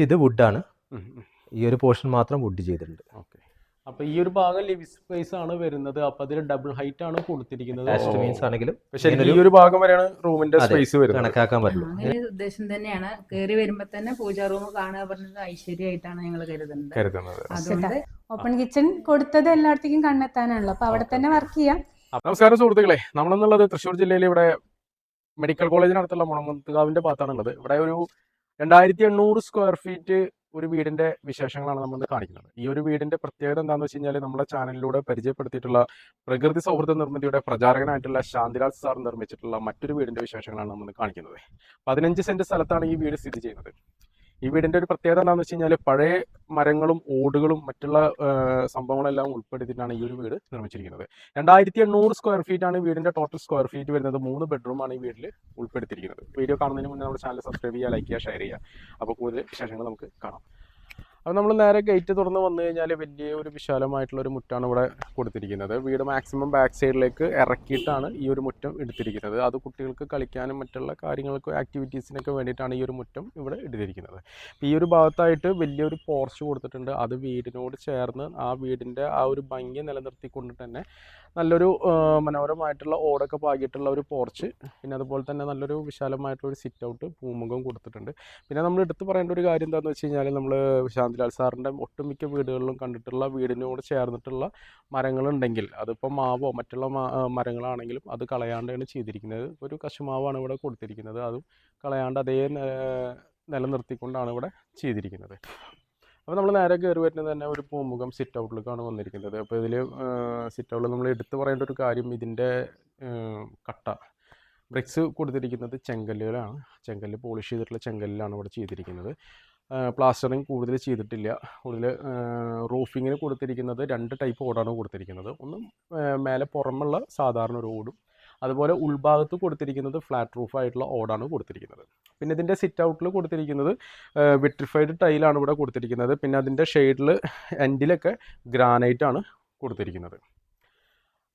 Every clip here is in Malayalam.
ഇത് വുഡാണ്. ഈ ഒരു പോർഷൻ മാത്രം വുഡ് ചെയ്തിട്ടുണ്ട്. ഓക്കെ അപ്പൊ ഈ ഒരു ഭാഗം ലിവിംഗ് സ്പേസ് ആണ് വരുന്നത്. അപ്പൊ അതിൽ ഡബിൾ ഹൈറ്റ് ആണ് കൊടുത്തിരിക്കുന്നത്. മീൻസ് ആണെങ്കിലും പക്ഷെ ഈ ഒരു ഭാഗം വരെയാണ് റൂമിന്റെ സ്പേസ് വരുന്നത്. കണക്കാക്കാൻ പറ്റുള്ളൂ. ഉദ്ദേശം തന്നെയാണ്. കയറി വരുമ്പോ തന്നെ പൂജാ റൂം കാണുക പറഞ്ഞത് ഐശ്വര്യമായിട്ടാണ് ഞങ്ങൾ കരുതുന്നത്. കരുതുന്നത്. അതുകൊണ്ട് ഓപ്പൺ കിച്ചൺ കൊടുത്തത് എല്ലായിടത്തേക്കും കണ്ടെത്താനാണല്ലോ. അപ്പൊ അവിടെ തന്നെ വർക്ക് ചെയ്യാം. നമസ്കാരം സുഹൃത്തുക്കളെ. നമ്മളെന്നുള്ളത് തൃശ്ശൂർ ജില്ലയിൽ ഇവിടെ മെഡിക്കൽ കോളേജിനടുത്തുള്ള മുളമത്തുകാവിന്റെ ഭാഗത്താണുള്ളത്. ഇവിടെ ഒരു രണ്ടായിരത്തി എണ്ണൂറ് സ്ക്വയർ ഫീറ്റ് ഒരു വീടിന്റെ വിശേഷങ്ങളാണ് നമ്മൾ കാണിക്കുന്നത്. ഈ ഒരു വീടിന്റെ പ്രത്യേകത എന്താണെന്ന് വെച്ച് കഴിഞ്ഞാൽ നമ്മുടെ ചാനലിലൂടെ പരിചയപ്പെടുത്തിയിട്ടുള്ള പ്രകൃതി സൗഹൃദ നിർമ്മിതിയുടെ പ്രചാരകനായിട്ടുള്ള ശാന്തിലാൽ സാർ നിർമ്മിച്ചിട്ടുള്ള മറ്റൊരു വീടിന്റെ വിശേഷങ്ങളാണ് നമ്മൾ കാണിക്കുന്നത്. പതിനഞ്ച് സെന്റ് സ്ഥലത്താണ് ഈ വീട് സ്ഥിതി ചെയ്യുന്നത്. ഈ വീടിന്റെ ഒരു പ്രത്യേകത എന്താണെന്ന് വെച്ച് കഴിഞ്ഞാൽ പഴയ മരങ്ങളും ഓടുകളും മറ്റുള്ള സംഭവങ്ങളെല്ലാം ഉൾപ്പെടുത്തിയിട്ടാണ് ഈ ഒരു വീട് നിർമ്മിച്ചിരിക്കുന്നത്. രണ്ടായിരത്തി എണ്ണൂറ് സ്ക്വയർ ഫീറ്റ് ആണ് വീടിന്റെ ടോട്ടൽ സ്ക്വയർ ഫീറ്റ് വരുന്നത്. മൂന്ന് ബെഡ്റൂം ആണ് ഈ വീട്ടിൽ ഉൾപ്പെടുത്തിയിരിക്കുന്നത്. വീഡിയോ കാണുന്നതിന് മുന്നേ നമ്മുടെ ചാനൽ സബ്സ്ക്രൈബ് ചെയ്യുക ലൈക്ക് ചെയ്യുക ഷെയർ ചെയ്യുക. അപ്പോൾ കൂടുതൽ വിശേഷങ്ങൾ നമുക്ക് കാണാം. അപ്പോൾ നമ്മൾ നേരെ ഗേറ്റ് തുറന്ന് വന്നു കഴിഞ്ഞാൽ വലിയ ഒരു വിശാലമായിട്ടുള്ള ഒരു മുറ്റാണ് ഇവിടെ കൊടുത്തിരിക്കുന്നത്. വീട് മാക്സിമം ബാക്ക് സൈഡിലേക്ക് ഇറക്കിയിട്ടാണ് ഈ ഒരു മുറ്റം എടുത്തിരിക്കുന്നത്. അത് കുട്ടികൾക്ക് കളിക്കാനും മറ്റുള്ള കാര്യങ്ങൾക്ക് ആക്ടിവിറ്റീസിനൊക്കെ വേണ്ടിയിട്ടാണ് ഈ ഒരു മുറ്റം ഇവിടെ എടുത്തിരിക്കുന്നത്. ഈ ഒരു ഭാഗത്തായിട്ട് വലിയൊരു പോർച്ച് കൊടുത്തിട്ടുണ്ട്. അത് വീടിനോട് ചേർന്ന് ആ വീടിന്റെ ആ ഒരു ഭംഗി നിലനിർത്തിക്കൊണ്ട് തന്നെ നല്ലൊരു മനോഹരമായിട്ടുള്ള ഓടൊക്കെ പാകിയിട്ടുള്ള ഒരു പോർച്ച് പിന്നെ അതുപോലെ തന്നെ നല്ലൊരു വിശാലമായിട്ടുള്ള ഒരു സിറ്റ് ഔട്ട് പൂമുഖം കൊടുത്തിട്ടുണ്ട്. പിന്നെ നമ്മൾ എടുത്തു പറയേണ്ട ഒരു കാര്യം എന്താണെന്ന് വെച്ച് കഴിഞ്ഞാൽ നമ്മൾ ശാന്തിലാൽ സാറിന്റെ ഒട്ടുമിക്ക വീടുകളിലും കണ്ടിട്ടുള്ള വീടിനോട് ചേർന്നിട്ടുള്ള മരങ്ങളുണ്ടെങ്കിൽ അതിപ്പോൾ മാവോ മറ്റുള്ള മരങ്ങളാണെങ്കിലും അത് കളയാണ്ടാണ് ചെയ്തിരിക്കുന്നത്. ഒരു കശുമാവാണ് ഇവിടെ കൊടുത്തിരിക്കുന്നത്. അതും കളയാണ്ട് അതേ നിലനിർത്തിക്കൊണ്ടാണ് ഇവിടെ ചെയ്തിരിക്കുന്നത്. അപ്പോൾ നമ്മൾ നേരെ കയറി വരുന്നത് തന്നെ ഒരു പൂമുഖം സിറ്റ് ഔട്ടിലേക്കാണ് വന്നിരിക്കുന്നത്. അപ്പോൾ ഇതിൽ സിറ്റ് ഔട്ടിൽ നമ്മൾ എടുത്തു പറയേണ്ട ഒരു കാര്യം ഇതിന്റെ കട്ട. ബ്രിക്സ് കൊടുത്തിരിക്കുന്നത് ചെങ്കല്ലുകളാണ്. ചെങ്കല്ല് പോളിഷ് ചെയ്തിട്ടുള്ള ചെങ്കല്ലിലാണ് ഇവിടെ ചെയ്തിരിക്കുന്നത്. പ്ലാസ്റ്ററിങ് കൂടുതൽ ചെയ്തിട്ടില്ല. കൂടുതൽ റൂഫിങ്ങിന് കൊടുത്തിരിക്കുന്നത് രണ്ട് ടൈപ്പ് ഓടാണ് കൊടുത്തിരിക്കുന്നത്. ഒന്ന് മേലെ പുറമുള്ള സാധാരണ ഒരു ഓടും അതുപോലെ ഉൾഭാഗത്ത് കൊടുത്തിരിക്കുന്നത് ഫ്ലാറ്റ് റൂഫ് ആയിട്ടുള്ള ഓടാണ് കൊടുത്തിരിക്കുന്നത്. പിന്നെ ഇതിന്റെ സിറ്റ് ഔട്ടിൽ കൊടുത്തിരിക്കുന്നത് വിട്രിഫൈഡ് ടൈലാണ് ഇവിടെ കൊടുത്തിരിക്കുന്നത്. പിന്നെ അതിന്റെ ഷെയ്ഡിൽ എൻഡിലൊക്കെ ഗ്രാനൈറ്റ് ആണ് കൊടുത്തിരിക്കുന്നത്.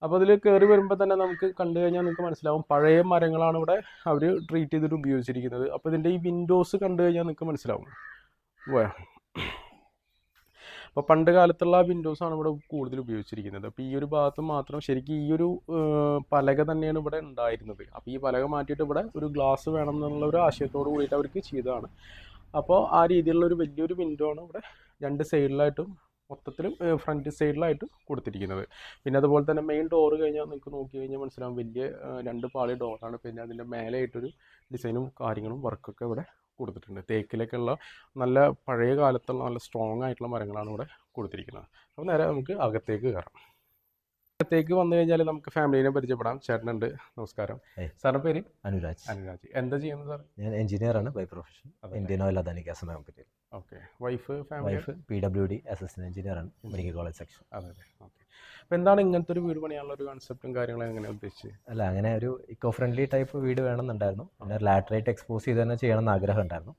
അപ്പോൾ അതിൽ കയറി വരുമ്പോൾ തന്നെ നമുക്ക് കണ്ടു കഴിഞ്ഞാൽ നിങ്ങൾക്ക് മനസ്സിലാവും. പഴയ മരങ്ങളാണ് ഇവിടെ അവർ ട്രീറ്റ് ചെയ്തിട്ട് ഉപയോഗിച്ചിരിക്കുന്നത്. അപ്പോൾ ഇതിന്റെ ഈ വിൻഡോസ് കണ്ടു കഴിഞ്ഞാൽ നിങ്ങൾക്ക് മനസ്സിലാവും. അപ്പോൾ പണ്ട് കാലത്തുള്ള വിൻഡോസ് ആണ് ഇവിടെ കൂടുതൽ ഉപയോഗിച്ചിരിക്കുന്നത്. അപ്പോൾ ഈ ഒരു ഭാഗത്ത് മാത്രം ശരിക്കും ഈ ഒരു പലക തന്നെയാണ് ഇവിടെ ഉണ്ടായിരുന്നത്. അപ്പോൾ ഈ പലക മാറ്റിയിട്ട് ഇവിടെ ഒരു ഗ്ലാസ് വേണം എന്നുള്ള ഒരു ആശയത്തോട് കൂടിയിട്ട് അവർക്ക് ചെയ്തതാണ്. അപ്പോൾ ആ രീതിയിലുള്ള ഒരു വലിയൊരു വിൻഡോ ആണ് ഇവിടെ രണ്ട് സൈഡിലായിട്ടും മൊത്തത്തിലും ഫ്രണ്ട് സൈഡിലായിട്ട് കൊടുത്തിരിക്കുന്നത്. പിന്നെ അതുപോലെ തന്നെ മെയിൻ ഡോറ് കഴിഞ്ഞാൽ നിങ്ങൾക്ക് നോക്കി കഴിഞ്ഞാൽ മനസ്സിലാവും വലിയ രണ്ട് പാളി ഡോറാണ് പിന്നെ അതിന്റെ മേലെയായിട്ടൊരു ഡിസൈനും കാര്യങ്ങളും വർക്കൊക്കെ ഇവിടെ കൊടുത്തിട്ടുണ്ട്. തേക്കിലേക്കുള്ള നല്ല പഴയ കാലത്തുള്ള നല്ല സ്ട്രോങ് ആയിട്ടുള്ള മരങ്ങളാണ് ഇവിടെ കൊടുത്തിരിക്കുന്നത്. അപ്പോൾ നേരെ നമുക്ക് അകത്തേക്ക് കയറാം. അകത്തേക്ക് വന്നു കഴിഞ്ഞാൽ നമുക്ക് ഫാമിലിനെ പരിചയപ്പെടാം. ചേട്ടനുണ്ട്. നമസ്കാരം. സാറിന്റെ പേര്? അനുരാജ്. അനുരാജ്. എന്താ ചെയ്യുന്നത് സാർ ഞാൻ എഞ്ചിനീയർ ആണ് by profession. Indian oil Adani gas കമ്പനിയിൽ okay wife family wife P W D assistant engineer ആണ് മെഡിക്കൽ കോളേജ് സെക്ഷൻ അതെ അതെ. ഓക്കെ അപ്പോൾ എന്താണ് ഇങ്ങനത്തെ ഒരു വീട് പണിയാനുള്ള ഒരു കൺസെപ്റ്റും കാര്യങ്ങളും എങ്ങനെ ഉദ്ദേശിച്ചത്? അല്ല അങ്ങനെ ഒരു ഇക്കോ ഫ്രണ്ട്ലി ടൈപ്പ് വീട് വേണമെന്നുണ്ടായിരുന്നു. പിന്നെ ലാറ്ററൈറ്റ് എക്സ്പോസ് ചെയ്ത് തന്നെ ചെയ്യണം എന്ന് ആഗ്രഹം ഉണ്ടായിരുന്നു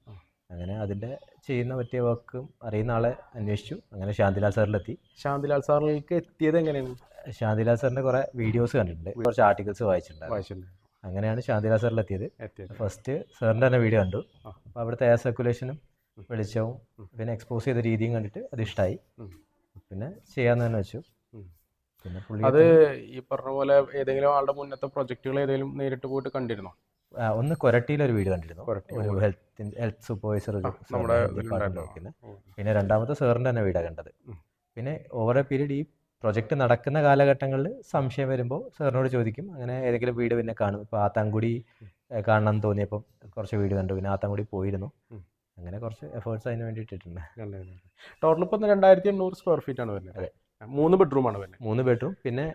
അങ്ങനെ അതിന്റെ ചെയ്യുന്ന പറ്റിയ വർക്കും അറിയുന്ന ആളെ അന്വേഷിച്ചു. അങ്ങനെ ശാന്തിലാൽ സാറിലെത്തി ശാന്തിലാൽ സാറിലേക്ക് എത്തിയത് എങ്ങനെയാണ്? ശാന്തിലാൽ സാറിന്റെ കുറേ വീഡിയോസ് കണ്ടിട്ടുണ്ട്. കുറച്ച് ആർട്ടിക്കിൾസ് വായിച്ചിട്ടുണ്ട്. വായിച്ചിട്ടുണ്ട്. അങ്ങനെയാണ് ശാന്തിലാൽ സാറിലെത്തിയത് ഫസ്റ്റ് സാറിന്റെ തന്നെ വീഡിയോ കണ്ടു. അപ്പോൾ അവിടുത്തെ എയർ സർക്കുലേഷനും. വെളിച്ചവും പിന്നെ എക്സ്പോസ് ചെയ്ത രീതിയും കണ്ടിട്ട് അത് ഇഷ്ടമായി പിന്നെ ചെയ്യാന്ന് തന്നെ വെച്ചു അത് ഈ പറഞ്ഞ പോലെ ഏതെങ്കിലും ആളുടെ മുന്നത്തെ പ്രൊജക്റ്റുകൾ ഏതെങ്കിലും നേരിട്ട് പോയിട്ട് കണ്ടിരുന്നോ? ഒന്ന് ഒന്ന് കൊരട്ടിയിലൊരു വീഡിയോ കണ്ടിരുന്നു. ഒരു. ഹെൽത്ത് ഹെൽത്ത് സൂപ്പർവൈസർ പിന്നെ രണ്ടാമത്തെ സാറിന്റെ തന്നെ വീടാണ് കണ്ടത്. പിന്നെ ഓവർ എ പീരീഡ് ഈ പ്രൊജക്റ്റ് നടക്കുന്ന കാലഘട്ടങ്ങളിൽ സംശയം വരുമ്പോൾ സാറിനോട് ചോദിക്കും അങ്ങനെ ഏതെങ്കിലും വീട് പിന്നെ കാണും? ഇപ്പോൾ ആത്താങ്കുടി കാണണം എന്ന് തോന്നിയപ്പം കുറച്ച് വീട് കണ്ടു. പിന്നെ ആത്താങ്കുടി പോയിരുന്നു. അങ്ങനെ കുറച്ച് എഫേർട്സ് അതിന് വേണ്ടി ഇട്ടിട്ടുണ്ട്. ടോട്ടൽ ഇപ്പം രണ്ടായിരത്തി എണ്ണൂറ് സ്ക്വയർ ഫീറ്റ് ആണ് വരുന്നത്. അതെ. മൂന്ന് ബെഡ്റൂം ആണ് വരുന്നത്. മൂന്ന് ബെഡ്റൂം പിന്നെ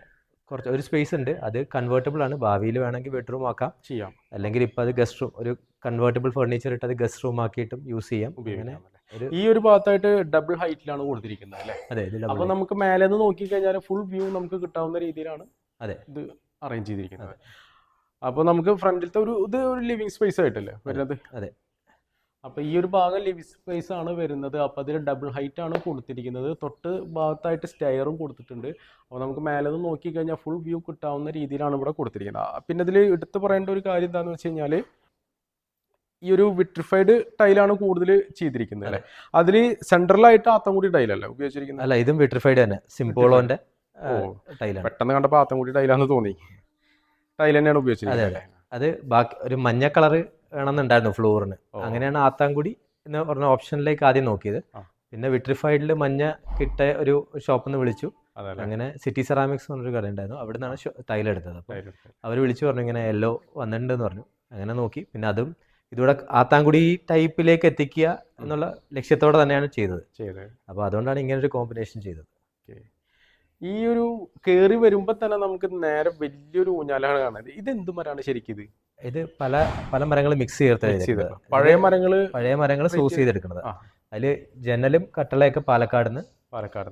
കുറച്ച് ഒരു സ്പേസ് ഉണ്ട്. അത് കൺവേർട്ടബിൾ ആണ്. ഭാവിയിൽ വേണമെങ്കിൽ ബെഡ്റൂം ആക്കാം. ചെയ്യാം. അല്ലെങ്കിൽ ഇപ്പം അത് ഗസ്റ്റ് റൂം ഒരു കൺവേർട്ടബിൾ ഫർണിച്ചർ ഇട്ട് അത് ഗസ്റ്റ് റൂം ആക്കിയിട്ടും യൂസ് ചെയ്യാം. അങ്ങനെ ഉപയോഗിക്കാം ഈ ഒരു ഭാഗത്തായിട്ട് ഡബിൾ ഹൈറ്റിലാണ് കൊടുത്തിരിക്കുന്നത് അല്ലേ? അതെ ഇത് അപ്പൊ നമുക്ക് മേലെ നിന്ന് നോക്കി കഴിഞ്ഞാൽ ഫുൾ വ്യൂ നമുക്ക് കിട്ടാവുന്ന രീതിയിലാണ് അതെ. ഇത് അറേഞ്ച് ചെയ്തിരിക്കുന്നത്. അപ്പൊ നമുക്ക് ഫ്രണ്ടിലത്തെ ഒരു ഇത് ഒരു ലിവിങ് സ്പേസ് ആയിട്ടല്ലേ വരുന്നത്? അതെ. അപ്പൊ ഈ ഒരു ഭാഗം ലിവിങ് സ്പേസ് ആണ് വരുന്നത്. അപ്പൊ അതിൽ ഡബിൾ ഹൈറ്റ് ആണ് കൊടുത്തിരിക്കുന്നത്. തൊട്ട് ഭാഗത്തായിട്ട് സ്റ്റെയറും കൊടുത്തിട്ടുണ്ട്. അപ്പോൾ നമുക്ക് മേലെ നിന്ന് നോക്കി കഴിഞ്ഞാൽ ഫുൾ വ്യൂ കിട്ടാവുന്ന രീതിയിലാണ് ഇവിടെ കൊടുത്തിരിക്കുന്നത്. പിന്നെ ഇതിൽ എടുത്തു പറയേണ്ട ഒരു കാര്യം എന്താണെന്ന് വെച്ച് കഴിഞ്ഞാൽ ഈ ഒരു വിട്രിഫൈഡ് ടൈലാണ് കൂടുതൽ ചെയ്തിരിക്കുന്നത് അല്ലേ? അതിൽ സെൻട്രലായിട്ട് ആത്തംകുടി ടൈലല്ലേ ഉപയോഗിച്ചിരിക്കുന്നത്? അല്ല ഇതും വിട്രിഫൈഡ് തന്നെ. സിംപോളോന്റെ. ടൈലാണ് പെട്ടെന്ന് കണ്ടപ്പോൾ ആത്തംകുടി ടൈലാന്ന് തോന്നി. ടൈൽ തന്നെയാണ് ഉപയോഗിച്ചിരിക്കുന്നത് അത് ബാക്കി ഒരു മഞ്ഞ കളറ് വേണമെന്നുണ്ടായിരുന്നു ഫ്ലോറിന്. അങ്ങനെയാണ് ആത്താങ്കുടി എന്ന് പറഞ്ഞ ഓപ്ഷനിലേക്ക് ആദ്യം നോക്കിയത്. പിന്നെ വിട്രിഫൈഡിൽ മഞ്ഞ കിട്ട ഒരു ഷോപ്പിൽ നിന്ന് വിളിച്ചു അങ്ങനെ സിറ്റി സെറാമിക്സ് എന്നൊരു കട ഉണ്ടായിരുന്നു. അവിടെ നിന്നാണ് ടൈൽ എടുത്തത് അപ്പോൾ അവർ വിളിച്ചു പറഞ്ഞു ഇങ്ങനെ യെല്ലോ വന്നിട്ടുണ്ടെന്ന് പറഞ്ഞു. അങ്ങനെ നോക്കി. പിന്നെ അതും ഇതിവിടെ ആത്താങ്കുടി ടൈപ്പിലേക്ക് എത്തിക്കുക എന്നുള്ള ലക്ഷ്യത്തോടെ തന്നെയാണ് ചെയ്തത്. ചെയ്തത്. അപ്പോൾ അതുകൊണ്ടാണ് ഇങ്ങനെ ഒരു കോമ്പിനേഷൻ ചെയ്തത്. ഈ ഒരു കയറി വരുമ്പോൾ തന്നെ നമുക്ക് നേരെ വലിയൊരു ഊഞ്ഞാലാണ് കാണുന്നത്. ഇത് എന്ത് മരാണ് ശരിക്കും ഇത് ഇത് പല പല മരങ്ങൾ മിക്സ് ചെയ്ത്. പഴയ മരങ്ങൾ പഴയ മരങ്ങൾ സൂസ് ചെയ്തെടുക്കുന്നത്. അതിൽ ജനലും കട്ടളയൊക്കെ പാലക്കാട് നിന്ന് പാലക്കാട്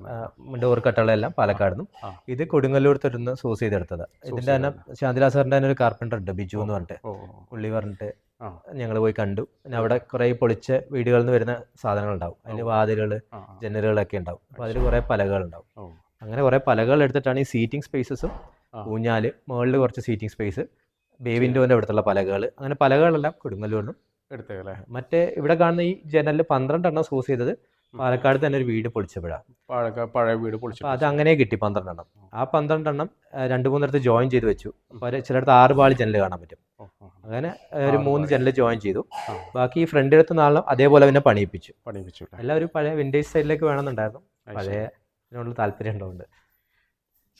ഡോർ കട്ടളയെല്ലാം പാലക്കാട് നിന്നും ഇത് കൊടുങ്ങല്ലൂർ തൊരുന്ന് സൂസ് ചെയ്തെടുത്തത് ഇതിന്റെ തന്നെ ശാന്തിലാ സാറിന്റെ തന്നെ ഒരു കാർപ്പന്റർ ഉണ്ട് ബിജു എന്ന് പറഞ്ഞിട്ട്. പുള്ളി പറഞ്ഞിട്ട് ഞങ്ങൾ പോയി കണ്ടു. പിന്നെ അവിടെ കുറെ പൊളിച്ച വീടുകളിൽ നിന്ന് വരുന്ന സാധനങ്ങൾ ഉണ്ടാവും അതിൽ വാതിലുകൾ വാതിലുകൾ. ജനലുകളൊക്കെ ഉണ്ടാവും. അപ്പോൾ അതിൽ കുറെ പലകൾ ഉണ്ടാവും അങ്ങനെ കുറെ പലകൾ എടുത്തിട്ടാണ് ഈ സീറ്റിംഗ് സ്പേസസും ഊഞ്ഞാൽ മുകളിൽ കുറച്ച് സീറ്റിംഗ് സ്പേസ് ബേവിൻഡോന്റെ അടുത്തുള്ള പലകകൾ അങ്ങനെ പലകകളെല്ലാം കൊടുങ്ങല്ലൂരിനും എടുത്തേക്കല്ലേ? മറ്റേ ഇവിടെ കാണുന്ന ഈ ജനലിൽ പന്ത്രണ്ടെണ്ണം സൂസ് ചെയ്തത് പാലക്കാട് തന്നെ ഒരു വീട് പൊളിച്ചപ്പോഴാണ് പഴയ പഴയ വീട് പൊളിച്ചപ്പോൾ അത് അങ്ങനെ കിട്ടി പന്ത്രണ്ടെണ്ണം. ആ പന്ത്രണ്ടെണ്ണം രണ്ട് മൂന്നിടത്ത് ജോയിൻ ചെയ്ത് വെച്ചു. അപ്പോൾ ചിലടത്ത് ആറ് പാളി ജനൽ കാണാൻ പറ്റും. അങ്ങനെ ഒരു മൂന്ന്. ജനൽ ജോയിൻ ചെയ്തു. ബാക്കി ഈ ഫ്രണ്ടിലത്തെ നാളെ അതേപോലെ തന്നെ പണിയിപ്പിച്ചു. പണിയിപ്പിച്ചു എല്ലാവരും എല്ലാം ഒരു പഴയ വിൻഡേജ് സൈഡിലേക്ക് വേണമെന്നുണ്ടായിരുന്നു. പഴയ. ഇതിനുള്ള താല്പര്യം ഉള്ളതുകൊണ്ട്.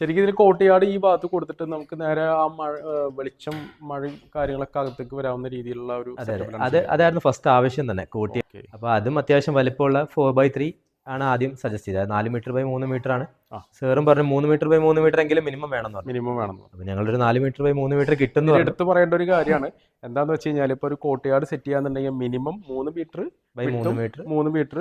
ശരിക്കും ഇതിൽ കോട്ടയാട് ഈ ഭാഗത്ത് കൊടുത്തിട്ട് നമുക്ക് നേരെ ആ മഴ വെളിച്ചം മഴയും കാര്യങ്ങളൊക്കെ അകത്തേക്ക് വരാവുന്ന രീതിയിലുള്ള ഒരു അതെ അതായിരുന്നു ഫസ്റ്റ് ആവശ്യം തന്നെ കൂട്ടി അപ്പൊ അതും അത്യാവശ്യം വലിപ്പമുള്ള ഫോർ ബൈ ത്രീ ആണ് ആദ്യം സജസ്റ്റ് ചെയ്തത്. നാല് മീറ്റർ ബൈ മൂന്ന് മീറ്റർ ആണ്. സാറും പറഞ്ഞു മൂന്ന് മീറ്റർ ബൈ മൂന്ന് മീറ്റർ എങ്കിലും മിനിമം വേണം മിനിമം വേണം അപ്പോൾ ഞങ്ങളൊരു നാല് മീറ്റർ ബൈ മൂന്ന് മീറ്റർ കിട്ടുന്നു എടുത്ത് എടുത്തു പറയേണ്ട ഒരു കാര്യമാണ്. എന്താന്ന് വെച്ച് കഴിഞ്ഞാൽ ഇപ്പൊ ഒരു കോട്ടയാട് സെറ്റ് ചെയ്യാന്നുണ്ടെങ്കിൽ മിനിമം മൂന്ന് മീറ്റർ ബൈ മൂന്ന് മീറ്റർ മൂന്ന് മീറ്റർ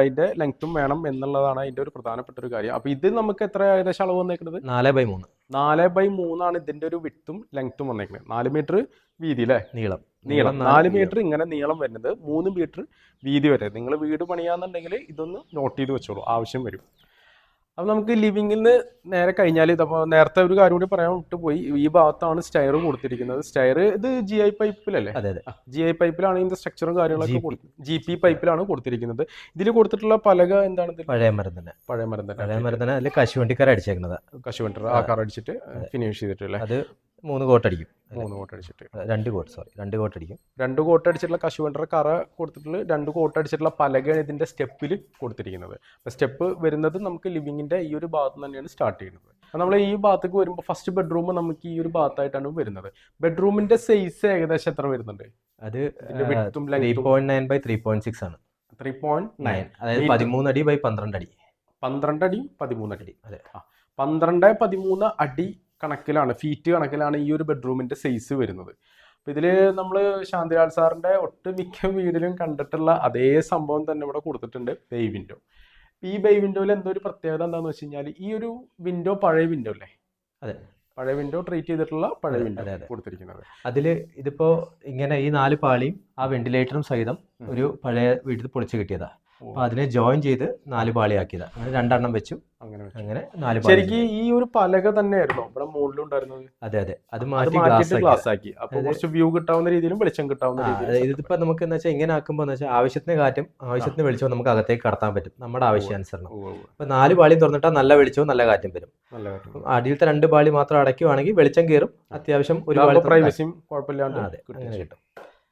അതിന്റെ ലെങ്ത്തും വേണം എന്നുള്ളതാണ് അതിന്റെ ഒരു പ്രധാനപ്പെട്ട ഒരു കാര്യം. അപ്പൊ ഇത് നമുക്ക് എത്ര ഏകദേശം അളവ് വന്നേക്കുന്നത് നാല് ബൈ മൂന്ന്. നാല് ബൈ മൂന്നാണ് ഇതിന്റെ ഒരു വിട്ടും ലെങ്ത്തും വന്നേക്കുന്നത്. നാല് മീറ്റർ വീതി അല്ലേ നീളം. നീളം. നാല് മീറ്റർ ഇങ്ങനെ നീളം വരുന്നത് മൂന്ന് മീറ്റർ വീതി വരെ. നിങ്ങൾ വീട് പണിയാന്നുണ്ടെങ്കിൽ ഇതൊന്ന് നോട്ട് ചെയ്ത് വെച്ചോളൂ. ആവശ്യം വരും. അപ്പൊ നമുക്ക് ലിവിങ്ങിൽ നിന്ന് നേരെ കഴിഞ്ഞാൽ ഇതപ്പോൾ നേരത്തെ ഒരു കാര്യം കൂടി പറയാൻ വിട്ടുപോയി. ഈ ഭാഗത്താണ് സ്റ്റയർ കൊടുത്തിരിക്കുന്നത്. സ്റ്റയർ ഇത് ജി ഐ പൈപ്പിലല്ലേ ജി ഐ പൈപ്പിലാണ് ഇതിന്റെ സ്ട്രക്ചറും കാര്യങ്ങളൊക്കെ. ജി പി പൈപ്പിലാണ് കൊടുത്തിരിക്കുന്നത്. ഇതിൽ കൊടുത്തിട്ടുള്ള പലക എന്താണ് പഴയ മരുന്ന് പഴയ മരുന്ന് പഴയ തന്നെ മരം തന്നെ അതിൽ കശുവണ്ടിക്കാര അടിച്ചേക്കുന്നത്. കശുവണ്ടിക്കാർ ആ കാർ അടിച്ചിട്ട് ഫിനിഷ് ചെയ്തിട്ടില്ലേ അത് മൂന്ന് കോട്ടടിക്കും. മൂന്ന് കോട്ട് അടിച്ചിട്ട് രണ്ട് കോട്ട് സോറി രണ്ട് കോട്ട് അടിക്കും രണ്ട് കോട്ട് അടിച്ചിട്ടുള്ള കശുവണ്ടർ കറ കൊടുത്തിട്ടുള്ള രണ്ട് കോട്ട് അടിച്ചിട്ടുള്ള പലകയാണ് ഇതിന്റെ സ്റ്റെപ്പിൽ കൊടുത്തിരിക്കുന്നത്. അപ്പോൾ സ്റ്റെപ്പ് വരുന്നത് നമുക്ക് ലിവിങ്ങിന്റെ ഈ ഒരു ഭാഗത്ത് തന്നെയാണ് സ്റ്റാർട്ട് ചെയ്യുന്നത്. നമ്മൾ ഈ ഭാഗത്തേക്ക് വരുമ്പോൾ ഫസ്റ്റ് ബെഡ്റൂം നമുക്ക് ഈ ഒരു ഭാഗത്തായിട്ടാണ് വരുന്നത്. ബെഡ്റൂമിന്റെ സൈസ് ഏകദേശം എത്ര വരുന്നുണ്ട്? അത് three point nine by three point six ആണ്. ത്രീ പോയിന്റ് നയൻ അതായത്. പതിമൂന്ന് അടി ബൈ പന്ത്രണ്ട് അടി പന്ത്രണ്ട് അടി പതിമൂന്ന് അടി അതെ. പന്ത്രണ്ട് പതിമൂന്ന് അടി കണക്കിലാണ് ഫീറ്റ് കണക്കിലാണ് ഈ ഒരു ബെഡ്റൂമിന്റെ സൈസ് വരുന്നത്. അപ്പൊ ഇതിൽ നമ്മൾ ശാന്തിലാൽ സാറിന്റെ ഒട്ടുമിക്ക വീടിലും കണ്ടിട്ടുള്ള അതേ സംഭവം തന്നെ ഇവിടെ കൊടുത്തിട്ടുണ്ട് ബേ വിൻഡോ ഈ ബേ വിൻഡോയിൽ എന്തോ ഒരു പ്രത്യേകത എന്താണെന്ന് വെച്ച് കഴിഞ്ഞാൽ ഈ ഒരു വിൻഡോ പഴയ വിൻഡോ അല്ലേ? അതെ. പഴയ വിൻഡോ ട്രീറ്റ് ചെയ്തിട്ടുള്ള പഴയ വിൻഡോ. കൊടുത്തിരിക്കുന്നത്. അതിൽ ഇതിപ്പോ ഇങ്ങനെ ഈ നാല് പാളിയും ആ വെന്റിലേറ്ററും സഹിതം ഒരു പഴയ വീട്ടിൽ പൊളിച്ചു കിട്ടിയതാ. ഓ, അപ്പൊ അതിനെ ജോയിൻ ചെയ്ത് നാല് പാളിയാക്കിയത്. അങ്ങനെ രണ്ടെണ്ണം വെച്ചു. അങ്ങനെ നാല് ശരിക്കും ഈ ഒരു പലക തന്നെയായിരുന്നു? ഇവിടെ മുകളിലുണ്ടായിരുന്നത് അതെ അതെ. അത് അത് മാറ്റി ഗ്ലാസ് ആക്കി. അപ്പൊ കുറച്ച് വ്യൂ കിട്ടാവുന്ന രീതിയിലും വെളിച്ചം കിട്ടാവുന്ന രീതിയിലും ഇതിപ്പോ നമുക്ക് എന്ന് വെച്ചാൽ ഇങ്ങനെ ആക്കുമ്പോൾ എന്ന് വെച്ചാൽ ആവശ്യത്തിന് കാറ്റും ആവശ്യത്തിന് വെളിച്ചവും നമുക്ക് അകത്തേക്ക് കടത്താൻ പറ്റും. നമ്മുടെ ആവശ്യാനുസരണം ഉവ്വ്. നാല് പാളി തുറന്നിട്ടാൽ നല്ല വെളിച്ചവും നല്ല കാറ്റും വരും. അപ്പം അടിയിലത്തെ രണ്ട് പാളി മാത്രം അടയ്ക്കുവാണെങ്കിൽ വെളിച്ചം കയറും. അത്യാവശ്യം ഒരു പ്രൈവസിയും കുഴപ്പമില്ലാണ്ട് അതെ. കിട്ടും.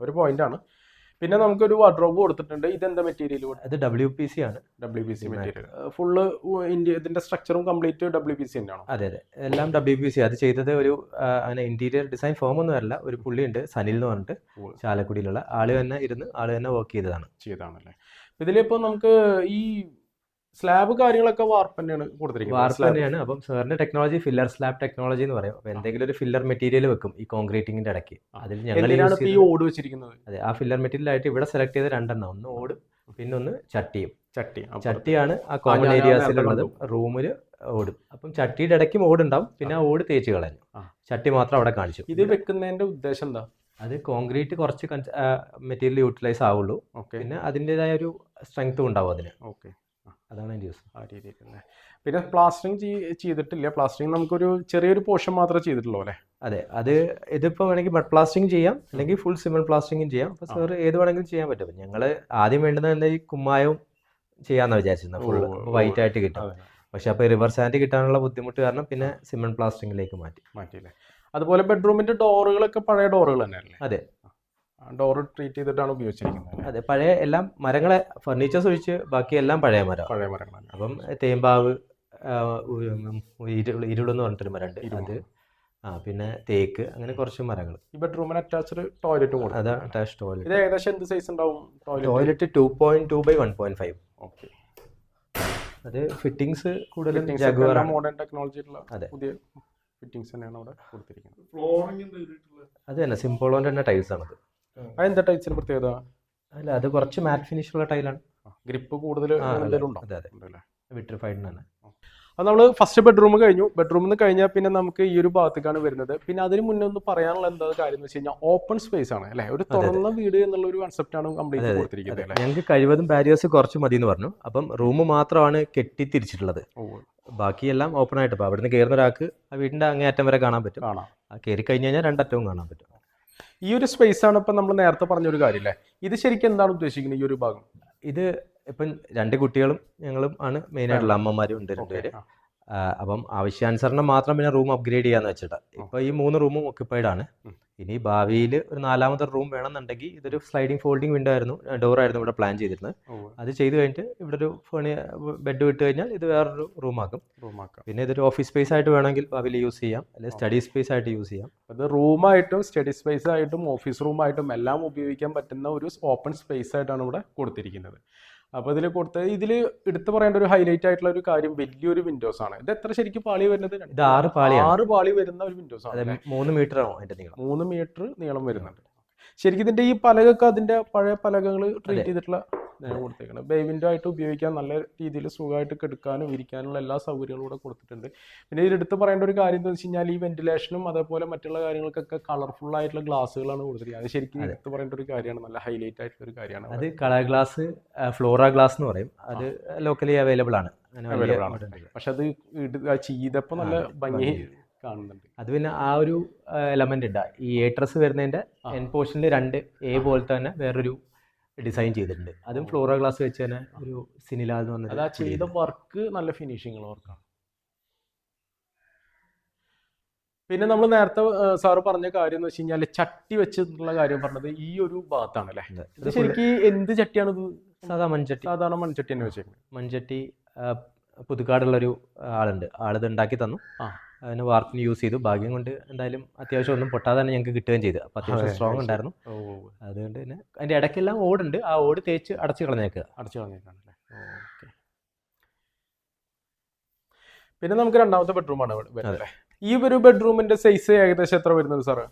ഒരു പോയിന്റ് ആണ്. പിന്നെ നമുക്കൊരു വാർഡ്രോബ് കൊടുത്തിട്ടുണ്ട്. ഇതെന്താ മെറ്റീരിയൽ അത് ഡബ്ല്യു പി സി ആണ്. W P C material full India ഇതിന്റെ സ്ട്രക്ചറും കംപ്ലീറ്റ് ഡബ്ല്യു പി സി തന്നെയാണോ? അതെ അതെ. എല്ലാം ഡബ്ല്യു പി സി അത് ചെയ്തത് ഒരു അങ്ങനെ ഇന്റീരിയർ ഡിസൈൻ ഫോം ഒന്നും അല്ല. ഒരു പുള്ളി ഉണ്ട് സനിൽ എന്ന് പറഞ്ഞിട്ട് ചാലക്കുടിയിലുള്ള. ആൾ തന്നെ ഇരുന്ന് ആൾ തന്നെ വർക്ക് ചെയ്തതാണ്. ചെയ്തതാണല്ലേ? ഇതിലിപ്പോ നമുക്ക് ഈ സ്ലാബ് കാര്യങ്ങളൊക്കെ വാർപ്പ് തന്നെയാണ് കൊടുത്തിരിക്കുന്നത്. വാർപ്പ് തന്നെയാണ്. അപ്പം സാറിന്റെ ടെക്നോളജി ഫില്ലർ സ്ലാബ് ടെക്നോളജി എന്ന് പറയും. അപ്പൊ എന്തെങ്കിലും ഒരു ഫില്ലർ മെറ്റീരിയൽ വെക്കും ഈ കോൺക്രീറ്റിംഗിന്റെ ഇടയ്ക്ക്. അതിൽ ഞങ്ങൾ ഈ ഓട് വെച്ചിരിക്കുന്നത്? അതെ ആ ഫില്ലർ മെറ്റീരിയൽ ആയിട്ട് ഇവിടെ സെലക്ട് ചെയ്ത രണ്ടെണ്ണം. ഒന്ന് ഓടും പിന്നെ ഒന്ന് ചട്ടിയും ചട്ടി. ചട്ടിയാണ് ആ കോമൺ ഏരിയാസിലുള്ളത് റൂമിൽ ഓടും. അപ്പം ചട്ടിയുടെ ഇടയ്ക്കും ഓടുണ്ടാവും പിന്നെ ആ ഓട് തേച്ച് കളഞ്ഞു. ചട്ടി മാത്രം അവിടെ കാണിച്ചു. ഇത് വെക്കുന്നതിന്റെ ഉദ്ദേശം എന്താ? അത് കോൺക്രീറ്റ് കുറച്ച് മെറ്റീരിയൽ യൂട്ടിലൈസ് ആവുള്ളൂ. പിന്നെ അതിന്റെതായ ഒരു സ്ട്രെങ്ത്തും ഉണ്ടാവും അതിന്. ഓക്കെ അതാണ് എന്റെ യൂസ് ആ രീതിയിൽ തന്നെ പിന്നെ പ്ലാസ്റ്ററിങ് ചെയ്തിട്ടില്ല. പ്ലാസ്റ്ററിങ് നമുക്കൊരു ചെറിയൊരു പോർഷൻ മാത്രമേ ചെയ്തിട്ടുള്ളൂ അല്ലേ? അതെ. അത് ഇതിപ്പോൾ വേണമെങ്കിൽ ബഡ് പ്ലാസ്റ്റിംഗ് ചെയ്യാം. അല്ലെങ്കിൽ ഫുൾ സിമൻ പ്ലാസ്റ്റിംഗും ചെയ്യാം. അപ്പോൾ സാർ ഏത് വേണമെങ്കിലും ചെയ്യാൻ പറ്റും. ഞങ്ങൾ ആദ്യം വേണ്ടുന്നത് തന്നെ ഈ കുമ്മായവും ചെയ്യാമെന്ന് വിചാരിച്ചിരുന്നത്. ഫുൾ വൈറ്റ് ആയിട്ട് കിട്ടും. പക്ഷെ അപ്പോൾ റിവർ സാൻഡ് കിട്ടാനുള്ള ബുദ്ധിമുട്ട് കാരണം പിന്നെ സിമൻ പ്ലാസ്റ്റിങ്ങിലേക്ക് മാറ്റി. മാറ്റിയില്ലേ. അതുപോലെ ബെഡ്റൂമിന്റെ ഡോറുകളൊക്കെ പഴയ ഡോറുകൾ തന്നെയല്ലേ? അതെ. ഡോർ ട്രീറ്റ് ചെയ്തിട്ടാണ് ഉപയോഗിച്ചിരിക്കുന്നത്. അതെ പഴയ എല്ലാം മരങ്ങളെ ഫർണിച്ചേഴ്സ് ഒഴിച്ച് ബാക്കി എല്ലാം പഴയ മരം. പഴയ മരങ്ങളാണ് അപ്പം തേമ്പാവ് ഇരുൾ ഇരുളെന്ന് പറഞ്ഞിട്ടൊരു മരമുണ്ട്. അത് ആ പിന്നെ തേക്ക് അങ്ങനെ കുറച്ച് മരങ്ങൾ. ഈ ബെഡ്റൂമിന് അറ്റാച്ച്ഡ് ടോയ്ലറ്റും കൂടെ. അത് അറ്റാച്ച് ടോയ്ലറ്റ് ഇത് ഏകദേശം എന്ത് സൈസ് ഉണ്ടാവും toilet toilet two point two by one point five okay അത് ഫിറ്റിങ്സ് കൂടുതലും ജഗുവർ മോഡേൺ ടെക്നോളജി അതെ. പുതിയ ഫിറ്റിംഗ്സ് തന്നെയാണ് അവിടെ കൊടുത്തിരിക്കുന്നത്. അത് തന്നെ സിംപോളോന്റെ തന്നെ ടൈൽസ് ആണത്. അതെന്താ ടൈൽസിന് പ്രത്യേകത? അല്ല അത് കുറച്ച് മാറ്റ് ഫിനിഷ് ഉള്ള ടൈലാണ് ഗ്രിപ്പ് കൂടുതൽ അതെ, അതെ വിട്രിഫൈഡ് തന്നെ അത് നമ്മൾ ഫസ്റ്റ് ബെഡ്റൂം കഴിഞ്ഞു. ബെഡ്റൂമിൽ നിന്ന് കഴിഞ്ഞാൽ പിന്നെ നമുക്ക് ഈ ഒരു ഭാഗത്തേക്കാണ് വരുന്നത്. പിന്നെ അതിന് മുന്നേ ഒന്ന് പറയാനുള്ള എന്താ കാര്യം എന്ന് വെച്ച് കഴിഞ്ഞാൽ ഓപ്പൺ സ്പേസ് ആണ് അല്ലെ? ഒരു തുറന്ന വീട് എന്നുള്ള ഒരു കൺസെപ്റ്റ് ആണ് കംപ്ലീറ്റ് കൊടുത്തിരിക്കുന്നത് ഞങ്ങൾക്ക് കഴിവതും ബാരിയേഴ്സ് കുറച്ച് മതി എന്ന് പറഞ്ഞു. അപ്പം റൂം മാത്രമാണ് കെട്ടി തിരിച്ചിട്ടുള്ളത് ബാക്കിയെല്ലാം ഓപ്പൺ ആയിട്ട്. ഇപ്പോൾ അവിടുന്ന് കയറുന്ന ഒരാൾക്ക് ആ വീടിന്റെ അങ്ങേയറ്റം വരെ കാണാൻ പറ്റും. ആ കയറി കഴിഞ്ഞു കഴിഞ്ഞാൽ രണ്ടറ്റവും കാണാൻ പറ്റും. ഈ ഒരു സ്പേസ് ആണ് ഇപ്പം നമ്മൾ നേരത്തെ പറഞ്ഞൊരു കാര്യമില്ലേ ഇത് ശരിക്കും എന്താണ് ഉദ്ദേശിക്കുന്നത് ഈ ഒരു ഭാഗം ഇത് ഇപ്പം രണ്ട് കുട്ടികളും ഞങ്ങളും ആണ് മെയിൻ ആയിട്ടുള്ള അമ്മമാരും ഉണ്ട് രണ്ടുപേര്. അപ്പം ആവശ്യാനുസരണം മാത്രം പിന്നെ റൂം അപ്ഗ്രേഡ് ചെയ്യാന്ന് വെച്ചിട്ട്. ഇപ്പൊ ഈ മൂന്ന് റൂമും ഒക്യുപ്പൈഡ് ആണ്. ഇനി ഭാവിയിൽ ഒരു നാലാമത്തെ റൂം വേണമെന്നുണ്ടെങ്കിൽ ഇതൊരു സ്ലൈഡിംഗ് ഫോൾഡിംഗ് വിൻഡോ ആയിരുന്നു ഡോർ ആയിരുന്നു ഇവിടെ പ്ലാൻ ചെയ്തിരുന്നത്. അത് ചെയ്തു കഴിഞ്ഞിട്ട് ഇവിടെ ഒരു ഫോണി ബെഡ് വിട്ട് കഴിഞ്ഞാൽ ഇത് വേറൊരു റൂമാക്കും റൂമാക്കാം പിന്നെ ഇതൊരു ഓഫീസ് സ്പേസ് ആയിട്ട് വേണമെങ്കിൽ ഭാവിയിൽ യൂസ് ചെയ്യാം. അല്ലെങ്കിൽ സ്റ്റഡി സ്പേസ് ആയിട്ട് യൂസ് ചെയ്യാം. അത് റൂമായിട്ടും സ്റ്റഡി സ്പേസ് ആയിട്ടും ഓഫീസ് റൂമായിട്ടും എല്ലാം ഉപയോഗിക്കാൻ പറ്റുന്ന ഒരു ഓപ്പൺ സ്പേസ് ആയിട്ടാണ് ഇവിടെ കൊടുത്തിരിക്കുന്നത്. അപ്പോൾ ഇതിൽ കൊടുത്ത് ഇതിൽ എടുത്തു പറയേണ്ട ഒരു ഹൈലൈറ്റ് ആയിട്ടുള്ള ഒരു കാര്യം വലിയൊരു വിൻഡോസ് ആണ്. ഇത് എത്ര ശരിക്കും പാളി വരുന്നത്? ആറ് പാളി ആറ് പാളി വരുന്ന ഒരു വിൻഡോസ് ആണ്? മൂന്ന് മീറ്റർ മൂന്ന് മീറ്റർ നീളം വരുന്നുണ്ട്. ശരിക്കും ഇതിന്റെ ഈ പലകൊക്കെ അതിന്റെ പഴയ പലകകൾ ട്രീറ്റ് ചെയ്തിട്ടുള്ള ഇതാണ് കൊടുത്തേക്കുന്നത് ബേ വിൻഡോ ആയിട്ട് ഉപയോഗിക്കാൻ നല്ല രീതിയിൽ സുഖമായിട്ട് കെടുക്കാനും ഇരിക്കാനുള്ള എല്ലാ സൗകര്യങ്ങളും കൂടെ കൊടുത്തിട്ടുണ്ട്. പിന്നെ ഇതിൽ എടുത്ത് പറയേണ്ട ഒരു കാര്യം എന്താ വെച്ച് കഴിഞ്ഞാൽ ഈ വെന്റിലേഷനും അതേപോലെ മറ്റുള്ള കാര്യങ്ങൾക്കൊക്കെ കളർഫുൾ ആയിട്ടുള്ള ഗ്ലാസ്സുകളാണ് കൊടുത്തിരിക്കുന്നത്. അത് ശരിക്കും എടുത്ത് പറയേണ്ട ഒരു കാര്യമാണ്. നല്ല ഹൈലൈറ്റ് ആയിട്ടുള്ള ഒരു കാര്യമാണ് അത് കളർ ഗ്ലാസ് ഫ്ലോറ ഗ്ലാസ് എന്ന് പറയും. അത് ലോക്കലി അവൈലബിൾ ആണ്. പക്ഷെ അത് ചെയ്തപ്പോ നല്ല ഭംഗി. കാണുന്നുണ്ട്. അത് പിന്നെ ആ ഒരു എലമെന്റ് ഉണ്ട് ഈ ഏട്രസ് വരുന്നതിന്റെ എൻ പോർഷനിൽ രണ്ട് എ പോലത്തെ തന്നെ വേറൊരു ഡിസൈൻ ചെയ്തിട്ടുണ്ട്. അതും ഫ്ലോറ ഗ്ലാസ് വെച്ച് തന്നെ ഒരു സിനില എന്ന് അത് ആ ചെയ്ത വർക്ക് നല്ല ഫിനിഷിംഗ് വർക്കാണ് പിന്നെ നമ്മൾ നേരത്തെ സാറ് പറഞ്ഞ കാര്യം എന്ന് വെച്ച് കഴിഞ്ഞാൽ ചട്ടി വെച്ചിട്ടുള്ള കാര്യം പറഞ്ഞത് ഈ ഒരു ഭാഗത്താണ് അല്ലേ? ഇത് ശരിക്കും എന്ത് ചട്ടിയാണ് ഇത്? സാധാ മൺചട്ടി. സാധാരണ മൺചട്ടി തന്നെ വെച്ചേക്കുന്നത് മൺചട്ടി പുതുക്കാടുള്ളൊരു ആളുണ്ട്. ആളിത് ഉണ്ടാക്കി തന്നു. ആ. അതിന് വാർപ്പിന് യൂസ് ചെയ്തു. ഭാഗ്യം കൊണ്ട് എന്തായാലും അത്യാവശ്യം ഒന്നും പൊട്ടാതെ തന്നെ ഞങ്ങൾക്ക് കിട്ടുകയും ചെയ്തു. അപ്പോൾ അത്യാവശ്യം അതെ, സ്ട്രോങ് ഉണ്ടായിരുന്നു. അതുകൊണ്ട് തന്നെ അതിന്റെ ഇടയ്ക്കെല്ലാം ഓടുണ്ട്. ആ ഓട് തേച്ച് അടച്ചു കളഞ്ഞേക്കുക. അടച്ചു കളഞ്ഞേക്കാണല്ലേ ഓക്കെ. പിന്നെ നമുക്ക് രണ്ടാമത്തെ ബെഡ്റൂമാണ് ഈ ഒരു ബെഡ്റൂമിന്റെ സൈസ് ഏകദേശം എത്ര വരുന്നത് സാറ്?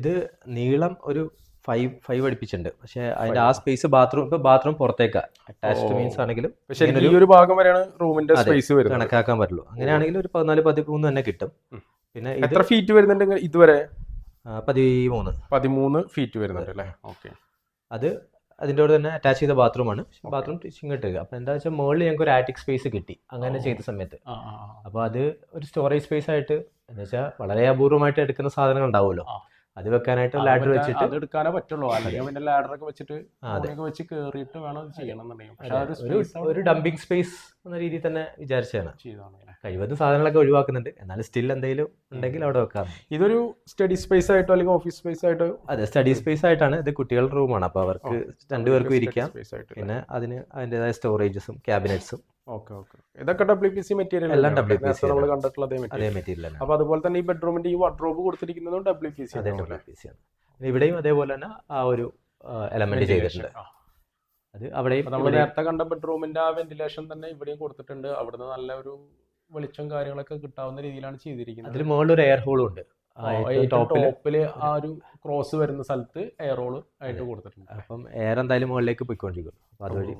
ഇത് നീളം ഒരു ഫൈവ് ഫൈവ് അടുപ്പിച്ചിട്ടുണ്ട് പക്ഷേ അതിന്റെ ആ സ്പേസ് ബാത്റൂം ഇപ്പൊ ബാത്റൂം പുറത്തേക്കാ. അറ്റാച്ച്ഡ് മീൻസ് ആണെങ്കിലും പക്ഷേ ഈ ഒരു ഭാഗം വരെയാണ് റൂമിന്റെ സ്പേസ് കണക്കാക്കാൻ പറ്റുള്ളൂ. അങ്ങനെയാണെങ്കിൽ ഒരു പതിനാല് പതിമൂന്ന് തന്നെ കിട്ടും. പിന്നെ എത്ര ഫീറ്റ് വരുന്നുണ്ട് ഇതുവരെ? പതിമൂന്ന്. പതിമൂന്ന് ഫീറ്റ് വരുന്നുണ്ട് അല്ലേ? ഓക്കെ അത് അതിന്റെ കൂടെ തന്നെ അറ്റാച്ച് ചെയ്ത ബാത്റൂമാണ് ബാത്റൂം ടീച്ചിങ് ഇട്ടുക അപ്പം എന്താ വെച്ചാൽ മുകളിൽ ഞങ്ങൾക്ക് ഒരു ആറ്റിക് സ്പേസ് കിട്ടി. അങ്ങനെ ചെയ്ത സമയത്ത്. അപ്പോൾ അത് ഒരു സ്റ്റോറേജ് സ്പേസ് ആയിട്ട് എന്ന് വെച്ചാൽ വളരെ അപൂർവമായിട്ട് എടുക്കുന്ന സാധനങ്ങൾ ഉണ്ടാവുമല്ലോ. അത് വെക്കാനായിട്ട് ലാഡർ വെച്ചിട്ട് അത് എടുക്കാനേ പറ്റുള്ളൂ. അല്ലെങ്കിൽ പിന്നെ ലാഡർ ഒക്കെ വെച്ചിട്ട് അതൊക്കെ. ഒക്കെ വെച്ച് കേറിയിട്ട് വേണം ചെയ്യണം എന്നുണ്ടെങ്കിൽ ഒരു ഡംപിങ് സ്പേസ് എന്ന രീതിയിൽ തന്നെ വിചാരിച്ചാണ്? കഴിവതും സാധനങ്ങളൊക്കെ ഒഴിവാക്കുന്നുണ്ട്. എന്നാലും സ്റ്റിൽ എന്തെങ്കിലും ഉണ്ടെങ്കിൽ അവിടെ വെക്കാം. ഇതൊരു സ്റ്റഡി സ്പേസ് ആയിട്ടോ അല്ലെങ്കിൽ ഓഫീസ് സ്പേസ് ആയിട്ടോ? അതെ സ്റ്റഡി സ്പേസ് ആയിട്ടാണ്. ഇത് കുട്ടികളുടെ റൂമാണ് അപ്പോൾ അവർക്ക് രണ്ടുപേർക്കും ഇരിക്കാം. പിന്നെ അതിന് അതിന്റെതായ സ്റ്റോറേജസും ക്യാബിനറ്റ്സും ഓക്കെ ഓക്കെ ഇതൊക്കെ ഡബ്ല്യു പി സി മെറ്റീരിയൽ എല്ലാം WPC നമ്മൾ. കണ്ടിട്ടുള്ള അതേ മെറ്റീരിയൽ അതുപോലെ തന്നെ ഈ ബെഡ്റൂമിന്റെ ഈ വാർഡ്രോബ് കൊടുത്തിരിക്കുന്നതും ഡബ്ല്യു പി സി അതേ ഡബ്ല്യു പി സി ആണ്. പിന്നെ ഇവിടെയും അതേപോലെ തന്നെ ആ ഒരു എലമെന്റ് ചെയ്തിട്ടുണ്ട്. അത് അവിടെയും നമ്മൾ നേരത്തെ കണ്ട ബെഡ്റൂമിന്റെ ആ വെന്റിലേഷൻ തന്നെ ഇവിടെയും കൊടുത്തിട്ടുണ്ട്. അവിടുന്ന് നല്ല ഒരു വെളിച്ചം കാര്യങ്ങളൊക്കെ കിട്ടാവുന്ന രീതിയിലാണ് ചെയ്തിരിക്കുന്നത്. അതിൽ മുകളിൽ ഒരു എയർ ഹോളും ഉണ്ട് ടോപ്പിൽ ആ ഒരു ക്രോസ് വരുന്ന സ്ഥലത്ത് എയർ ഹോൾ ആയിട്ട് കൊടുത്തിട്ടുണ്ട്. അപ്പം എയർ എന്തായാലും മുകളിലേക്ക് പോയിക്കൊണ്ടിരിക്കും അതുവഴി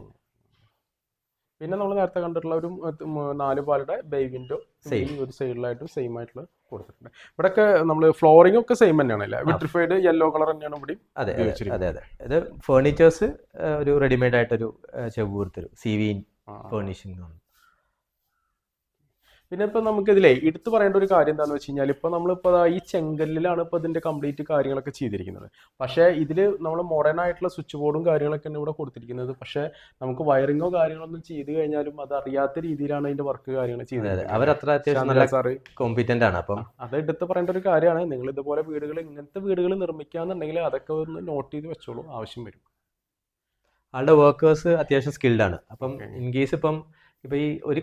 പിന്നെ നമ്മൾ നേരത്തെ കണ്ടിട്ടുള്ള ഒരു നാല് പാലുടെ ബേ വിൻഡോ സെയിം ഒരു സൈഡിലായിട്ടും സെയിം ആയിട്ടുള്ള കൊടുത്തിട്ടുണ്ട്. ഇവിടെയൊക്കെ നമ്മൾ ഫ്ലോറിംഗ് ഒക്കെ സെയിം തന്നെയാണ് അല്ലേ? വിട്രിഫൈഡ് യെല്ലോ കളർ തന്നെയാണ് ഇവിടെ അതെ അതെ അതെ അതെ. ഇത് ഫേർണിച്ചേഴ്സ് ഒരു റെഡിമെയ്ഡ് ആയിട്ടൊരു ചെവ് കൊടുത്തൊരു സി വി. ഫേർണിഷിംഗ് പിന്നെ ഇപ്പൊ നമുക്ക് ഇതിലേ എടുത്തു പറയേണ്ട ഒരു കാര്യം എന്താണെന്ന് വെച്ച് കഴിഞ്ഞാൽ ഇപ്പൊ നമ്മളിപ്പോ ഈ ചെങ്കല്ലിലാണ് ഇപ്പൊ ഇതിന്റെ കംപ്ലീറ്റ് കാര്യങ്ങളൊക്കെ ചെയ്തിരിക്കുന്നത്. പക്ഷേ ഇതിൽ നമ്മൾ മോഡേൺ ആയിട്ടുള്ള സ്വിച്ച് ബോർഡും കാര്യങ്ങളൊക്കെയാണ് ഇവിടെ കൊടുത്തിരിക്കുന്നത്. പക്ഷേ നമുക്ക് വയറിങ്ങോ കാര്യങ്ങളൊന്നും ചെയ്ത് കഴിഞ്ഞാലും അത് അറിയാത്ത രീതിയിലാണ് അതിന്റെ വർക്ക് കാര്യങ്ങൾ ചെയ്യുന്നത് അവർ അത്ര അവരത്ര അത്യാവശ്യം കോമ്പിറ്റന്റ് ആണ്. അപ്പം അത് എടുത്ത് പറയേണ്ട ഒരു കാര്യമാണ്. നിങ്ങൾ ഇതുപോലെ വീടുകൾ ഇങ്ങനത്തെ വീടുകൾ നിർമ്മിക്കാന്നുണ്ടെങ്കിൽ അതൊക്കെ ഒന്ന് നോട്ട് ചെയ്ത് വെച്ചോളൂ. ആവശ്യം വരും. ആളുടെ വർക്കേഴ്സ് അത്യാവശ്യം സ്കിൽഡ് ആണ്. അപ്പം ഇൻ കേസ് ഇപ്പം ഇപ്പം ഈ ഒരു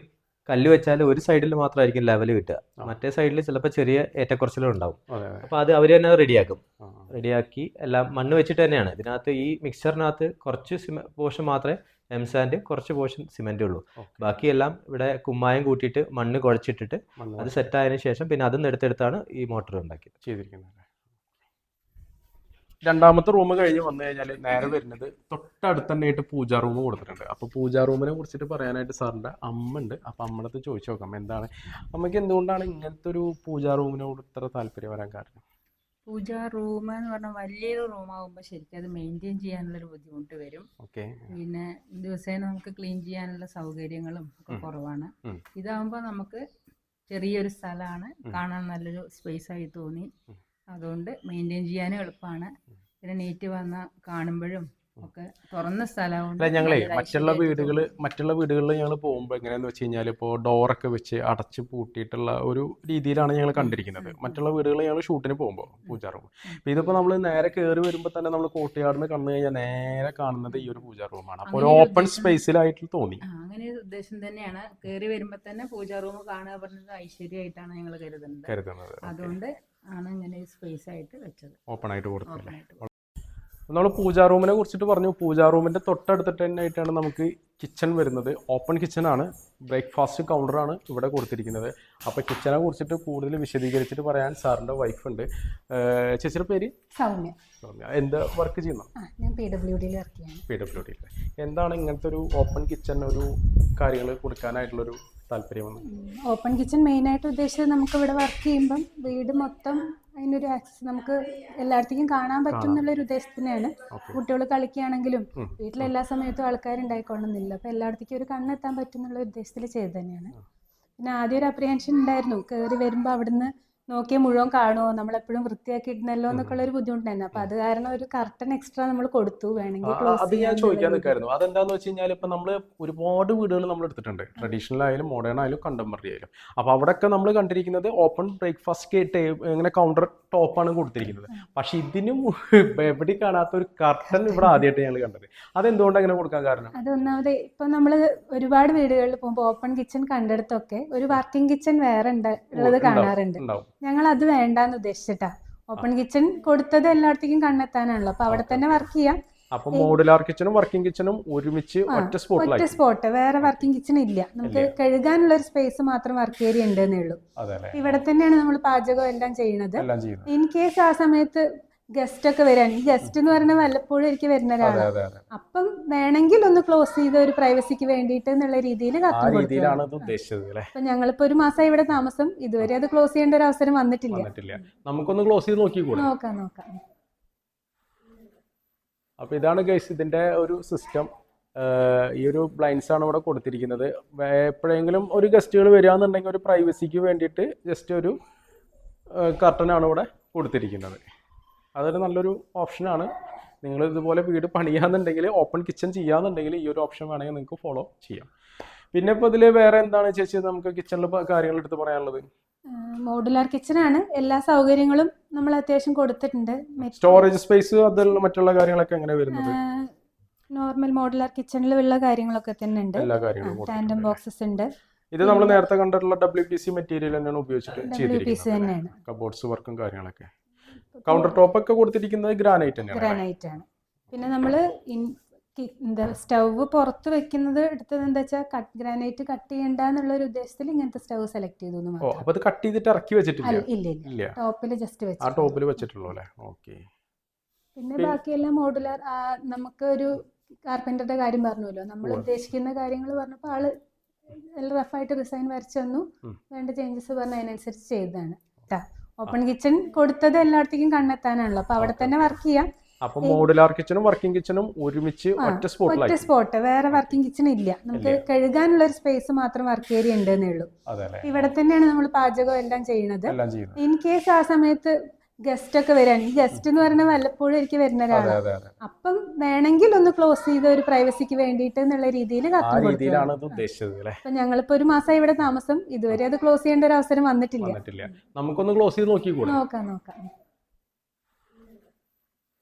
കല്ല് വെച്ചാൽ ഒരു സൈഡിൽ മാത്രമായിരിക്കും ലെവൽ കിട്ടുക. മറ്റേ സൈഡിൽ ചിലപ്പോൾ ചെറിയ ഏറ്റക്കുറച്ചിലും ഉണ്ടാവും. അപ്പോൾ അത്. അവർ തന്നെ റെഡിയാക്കും റെഡിയാക്കി എല്ലാം മണ്ണ് വെച്ചിട്ട് തന്നെയാണ്. ഇതിനകത്ത് ഈ മിക്സറിനകത്ത് കുറച്ച് പോഷൻ പോർഷൻ മാത്രമേ എം സാൻഡ് കുറച്ച് പോർഷൻ സിമെന്റ് ഉള്ളൂ. ബാക്കിയെല്ലാം ഇവിടെ കുമ്മായം കൂട്ടിയിട്ട് മണ്ണ് കുഴച്ചിട്ടിട്ട് അത് സെറ്റ് ആയതിനു ശേഷം പിന്നെ അതും എടുത്തെടുത്താണ് ഈ മോട്ടർ ഉണ്ടാക്കിയത്. ചെയ്തിരിക്കുന്നത്. രണ്ടാമത്തെ റൂം കഴിഞ്ഞ് വന്നു കഴിഞ്ഞാൽ നേരെ വരുന്നത് തൊട്ടടുത്ത് തന്നെ ആയിട്ട് പൂജാ റൂം കൊടുത്തിട്ടുണ്ട്. അപ്പൊ പൂജാ റൂമിനെ കുറിച്ചിട്ട് പറയാനായിട്ട് സാറിന്റെ അമ്മ ഉണ്ട്. അപ്പൊ അമ്മടത്ത് ചോദിച്ചു നോക്കാം എന്താണ്? അമ്മയ്ക്ക് എന്തുകൊണ്ടാണ് ഇങ്ങനത്തെ ഒരു പൂജാ റൂമിനോട് ഇത്ര താല്പര്യം വരാൻ കാരണം? പൂജാ റൂം എന്ന് പറഞ്ഞാൽ വലിയൊരു റൂം റൂമാകുമ്പോൾ ശരിക്കും അത് മെയിന്റെയിൻ ചെയ്യാനുള്ളൊരു ബുദ്ധിമുട്ട് വരും. ഓക്കെ. പിന്നെ ദിവസേന നമുക്ക് ക്ലീൻ ചെയ്യാനുള്ള സൗകര്യങ്ങളും ഒക്കെ കുറവാണ്. ഇതാകുമ്പോൾ നമുക്ക് ചെറിയൊരു സ്ഥലമാണ്. കാണാൻ നല്ലൊരു സ്പേസ് ആയി തോന്നി. അതുകൊണ്ട് മെയിന്റെയിൻ ചെയ്യാനും എളുപ്പമാണ് പിന്നെ നീറ്റ് വന്ന കാണുമ്പോഴും ഒക്കെ തുറന്ന സ്ഥലമാണ് അല്ല ഞങ്ങളെ മറ്റുള്ള വീടുകൾ മറ്റുള്ള വീടുകളിൽ ഞങ്ങൾ പോകുമ്പോൾ എങ്ങനെയാന്ന് വെച്ച് കഴിഞ്ഞാൽ ഇപ്പോൾ ഡോറൊക്കെ വെച്ച് അടച്ച് പൂട്ടിയിട്ടുള്ള ഒരു രീതിയിലാണ് ഞങ്ങൾ കണ്ടിരിക്കുന്നത്. മറ്റുള്ള വീടുകളിൽ ഞങ്ങൾ ഷൂട്ടിന് പോകുമ്പോൾ പൂജാ റൂം അപ്പോൾ ഇതിപ്പോൾ നമ്മൾ നേരെ കയറി വരുമ്പോൾ തന്നെ നമ്മൾ കോട്ടയാടിന് കണ്ടു കഴിഞ്ഞാൽ നേരെ കാണുന്നത് ഈ ഒരു പൂജാ റൂമാണ് അപ്പോൾ ഒരു ഓപ്പൺ സ്പേസിലായിട്ട് തോന്നി. അങ്ങനെ ഒരു ഉദ്ദേശം തന്നെയാണ്. കയറി വരുമ്പോൾ തന്നെ പൂജാ റൂം കാണുക പറഞ്ഞത് ഐശ്വര്യമായിട്ടാണ് ഞങ്ങൾ കരുതുന്നത്. കരുതുന്നത്. അതുകൊണ്ട് ആണ് ഇങ്ങനെ സ്പേസ് ആയിട്ട് വെച്ചത്. ഓപ്പൺ ആയിട്ട് കൊടുത്തത് നമ്മൾ പൂജാ റൂമിനെ കുറിച്ചിട്ട് പറഞ്ഞു. പൂജാ റൂമിന്റെ തൊട്ടടുത്തിട്ട് തന്നെ ആയിട്ടാണ് നമുക്ക് കിച്ചൺ വരുന്നത്. ഓപ്പൺ കിച്ചൺ ആണ്. ബ്രേക്ക്ഫാസ്റ്റ് കൗണ്ടറാണ് ഇവിടെ കൊടുത്തിരിക്കുന്നത്. അപ്പോൾ കിച്ചനെ കുറിച്ചിട്ട് കൂടുതൽ വിശദീകരിച്ചിട്ട് പറയാൻ സാറിന്റെ വൈഫ് ഉണ്ട്. ചേച്ചിയുടെ പേര്? സൗമ്യ. സൗമ്യ. എന്ത് വർക്ക് ചെയ്യുന്നു? ഞാൻ പി ഡബ്ല്യു ഡിയിൽ വർക്ക് ചെയ്യുന്നു പി ഡബ്ല്യു ഡിയിൽ എന്താണ് ഇങ്ങനത്തെ ഒരു ഓപ്പൺ കിച്ചൺ ഒരു കാര്യങ്ങൾ കൊടുക്കാനായിട്ടുള്ളൊരു താല്പര്യം വന്നത് ഓപ്പൺ കിച്ചൺ മെയിനായിട്ട് ഉദ്ദേശിച്ചത് നമുക്ക് ഇവിടെ വർക്ക് ചെയ്യുമ്പം വീട് മൊത്തം അതിനൊരു ആക്സസ് നമുക്ക് എല്ലായിടത്തേക്കും കാണാൻ പറ്റും എന്നുള്ളൊരു ഉദ്ദേശത്തിനാണ്. കുട്ടികൾ കളിക്കുകയാണെങ്കിലും വീട്ടിലെല്ലാ വീട്ടിൽ എല്ലാ സമയത്തും ആൾക്കാരുണ്ടായിക്കൊള്ളുന്നില്ല. അപ്പോൾ എല്ലായിടത്തേക്കും ഒരു കണ്ണെത്താൻ പറ്റും എന്നുള്ള ഉദ്ദേശത്തിൽ ചെയ്ത് തന്നെയാണ് പിന്നെ ആദ്യം ഒരു അപ്രിഹെൻഷൻ ഉണ്ടായിരുന്നു. കയറി വരുമ്പോൾ അവിടുന്ന് നോക്കിയാൽ മുഴുവൻ കാണുമോ നമ്മൾ എപ്പോഴും വൃത്തിയാക്കി ഇടുന്നല്ലോ എന്നൊക്കെ ഉള്ളൊരു ബുദ്ധിമുട്ടായിരുന്നു അപ്പൊ അത് കാരണം ഒരു കർട്ടൻ എക്സ്ട്രാ നമ്മൾ കൊടുത്തു. വേണമെങ്കിൽ അത് ഞാൻ ചോദിക്കാൻ നിൽക്കായിരുന്നു അതെന്താന്ന് വെച്ച് കഴിഞ്ഞാൽ ഇപ്പൊ നമ്മൾ ഒരുപാട് വീടുകൾ നമ്മൾ എടുത്തിട്ടുണ്ട്. ട്രഡീഷണൽ ആയാലും മോഡേൺ ആയാലും കണ്ടംപററി ആയാലും. അപ്പോൾ അവിടെയൊക്കെ നമ്മൾ കണ്ടിരിക്കുന്നത് ഓപ്പൺ ബ്രേക്ക്ഫാസ്റ്റ് ഇങ്ങനെ കൗണ്ടർ ടോപ്പാണ് കൊടുത്തിരിക്കുന്നത്. പക്ഷെ ഇതിനും എവിടെ കാണാത്ത ഒരു കർട്ടൻ ഇവിടെ ആദ്യമായിട്ട് ഞങ്ങൾ കണ്ടത്. അതെന്തുകൊണ്ട് അങ്ങനെ കൊടുക്കാൻ കാരണം? അത് ഒന്നാമത് ഇപ്പൊ നമ്മൾ ഒരുപാട് വീടുകളിൽ പോകുമ്പോൾ ഓപ്പൺ കിച്ചൺ കണ്ടിടത്തൊക്കെ ഒരു വർക്കിംഗ് കിച്ചൺ വേറെ ഉണ്ട് ഉള്ളത് കാണാറുണ്ട്. ഞങ്ങൾ അത് വേണ്ടാന്ന് ഉദ്ദേശിച്ചിട്ടാ. ഓപ്പൺ കിച്ചൺ കൊടുത്തത് എല്ലായിടത്തേക്കും കണ്ടെത്താനാണല്ലോ അപ്പൊ അവിടെ തന്നെ വർക്ക് ചെയ്യാം. അപ്പൊ മോഡുലാർ കിച്ചണും വർക്കിംഗ് കിച്ചണും ഒരുമിച്ച് ഒറ്റ ഒറ്റ ഒറ്റ സ്പോട്ട് വേറെ വർക്കിംഗ് കിച്ചൺ ഇല്ല. നമുക്ക്. കഴുകാനുള്ള ഒരു സ്പേസ് മാത്രം വർക്ക് ഏരിയ ഉണ്ടെന്നേ ഉള്ളൂ. ഇവിടെ തന്നെയാണ് നമ്മൾ പാചകം എല്ലാം ചെയ്യുന്നത്. ഇൻ കേസ് ആ സമയത്ത് ഗസ്റ്റ് ഒക്കെ വരാൻ. ഈ ഗസ്റ്റ് എന്ന് പറഞ്ഞാൽ വല്ലപ്പോഴും എനിക്ക് വരുന്ന ഒരാളാണ് അപ്പം വേണമെങ്കിൽ ഒന്ന് ക്ലോസ് ചെയ്ത് ഒരു പ്രൈവസിക്ക് വേണ്ടിയിട്ട് എന്നുള്ള രീതിയിൽ അപ്പൊ ഞങ്ങളിപ്പോ ഒരു മാസം ഇവിടെ താമസം. ഇതുവരെ അത് ക്ലോസ് ചെയ്യേണ്ട ഒരു അവസരം വന്നിട്ടില്ല. നമുക്കൊന്ന് ക്ലോസ് ചെയ്ത് നോക്കിക്കൂടെ? നോക്കാം നോക്കാം. അപ്പൊ ഇതാണ് ഗൈസ് ഇതിന്റെ ഒരു സിസ്റ്റം ഈ ഒരു ബ്ലൈൻസ് ആണ് ഇവിടെ കൊടുത്തിരിക്കുന്നത്. എപ്പോഴെങ്കിലും ഒരു ഗസ്റ്റുകൾ വരികയാണെന്നുണ്ടെങ്കിൽ ഒരു പ്രൈവസിക്ക് വേണ്ടിയിട്ട് ജസ്റ്റ് ഒരു കർട്ടനാണ് ഇവിടെ കൊടുത്തിരിക്കുന്നത്. അതൊരു നല്ലൊരു ഓപ്ഷനാണ് നിങ്ങൾ ഇതുപോലെ വീട് പണിയാന്നുണ്ടെങ്കിൽ ഓപ്പൺ കിച്ചൺ ചെയ്യാന്നുണ്ടെങ്കിൽ ഈ ഒരു ഓപ്ഷൻ വേണമെങ്കിൽ നിങ്ങൾക്ക് ഫോളോ ചെയ്യാം. പിന്നെ ഇപ്പോൾ ഇതിൽ വേറെ എന്താണ് ചേച്ചി നമുക്ക് കിച്ചണിൽ കാര്യങ്ങൾ എടുത്ത് പറയാനുള്ളത്? മോഡുലാർ കിച്ചൺ ആണ്. എല്ലാ സൗകര്യങ്ങളും നമ്മൾ അത്യാവശ്യം കൊടുത്തിട്ടുണ്ട്. സ്റ്റോറേജ് സ്പേസ് അതിലുള്ള മറ്റുള്ള കാര്യങ്ങളൊക്കെ എങ്ങനെ വരുന്നത്? നോർമൽ മോഡുലാർ കിച്ചണിൽ ഉള്ള കാര്യങ്ങളൊക്കെ തന്നെ ഉണ്ട്. എല്ലാ കാര്യങ്ങളും ടാൻഡം ബോക്സസ് ഉണ്ട്. ഇത് നമ്മൾ നേരത്തെ കണ്ടിട്ടുള്ള ഡബ്ല്യു പി സി മെറ്റീരിയൽ തന്നെയാണ് ഉപയോഗിച്ചിട്ട് ചെയ്തിരിക്കുന്നത് കബോർഡ്സ് വർക്കും കാര്യങ്ങളൊക്കെ. കൗണ്ടർ ടോപ്പ് ഒക്കെ കൊടുത്തിരിക്കുന്നത് ഗ്രാനൈറ്റ് തന്നെയാണ് ഗ്രാനൈറ്റ് ആണ്. പിന്നെ നമ്മൾ എന്താ സ്റ്റൗവ് പുറത്ത് വെക്കുന്നത് എടുത്തത് എന്താ വെച്ചാൽ കട്ട് ഗ്രാനൈറ്റ് കട്ട് ചെയ്യണ്ട എന്നുള്ള ഒരു ഉദ്ദേശത്തിൽ ഇങ്ങനത്തെ സ്റ്റൗ സെലക്ട് ചെയ്തു അപ്പോൾ അത് കട്ട് ചെയ്തിട്ട് ഇറക്കി വെച്ചിട്ടില്ല? ഇല്ല ഇല്ല. ടോപ്പിൽ ജസ്റ്റ് ആ വെച്ചു ടോപ്പിൽ വെച്ചിട്ടുള്ളൂ അല്ലേ? ഓക്കെ. പിന്നെ ബാക്കിയെല്ലാം മോഡുലാർ നമുക്ക് ഒരു കാർപ്പന്ററുടെ കാര്യം പറഞ്ഞല്ലോ നമ്മൾ. ഉദ്ദേശിക്കുന്ന കാര്യങ്ങൾ പറഞ്ഞപ്പോൾ ആൾ റഫായിട്ട് ഡിസൈൻ വരച്ചു തന്നു വേണ്ട ചേഞ്ചസ് പറഞ്ഞ അതിനനുസരിച്ച് ചെയ്തതാണ്. ഓപ്പൺ കിച്ചൺ കൊടുത്തത് എല്ലായിടത്തേക്കും കണ്ടെത്താനാണല്ലോ അപ്പൊ അവിടെ തന്നെ വർക്ക് ചെയ്യാം. അപ്പൊ മോഡുലാർ കിച്ചണും വർക്കിംഗ് കിച്ചണും ഒരുമിച്ച് ഒറ്റ സ്പോട്ട് ഒറ്റ സ്പോട്ട് വേറെ വർക്കിംഗ് കിച്ചൺ ഇല്ല. നമുക്ക്. കഴുകാനുള്ള ഒരു സ്പേസ് മാത്രം വർക്ക് ഏരിയ ഉണ്ടെന്നേ ഉള്ളൂ. ഇവിടെ തന്നെയാണ് നമ്മൾ പാചകം എല്ലാം ചെയ്യുന്നത്. ഇൻ കേസ് ആ സമയത്ത് ഗസ്റ്റ് ഒക്കെ വരാൻ. ഈ ഗസ്റ്റ് എന്ന് പറഞ്ഞാൽ വല്ലപ്പോഴും എനിക്ക് വരുന്ന ഒരാളാണ് അപ്പം വേണമെങ്കിൽ ഒന്ന് ക്ലോസ് ചെയ്ത് ഒരു പ്രൈവസിക്ക് വേണ്ടിയിട്ട് എന്നുള്ള രീതിയിൽ അപ്പൊ ഞങ്ങളിപ്പോ ഒരു മാസം ഇവിടെ താമസം. ഇതുവരെ അത് ക്ലോസ് ചെയ്യേണ്ട ഒരു അവസരം വന്നിട്ടില്ല. നമുക്കൊന്ന് ക്ലോസ് ചെയ്ത് നോക്കിക്കൂടെ? നോക്കാം നോക്കാം.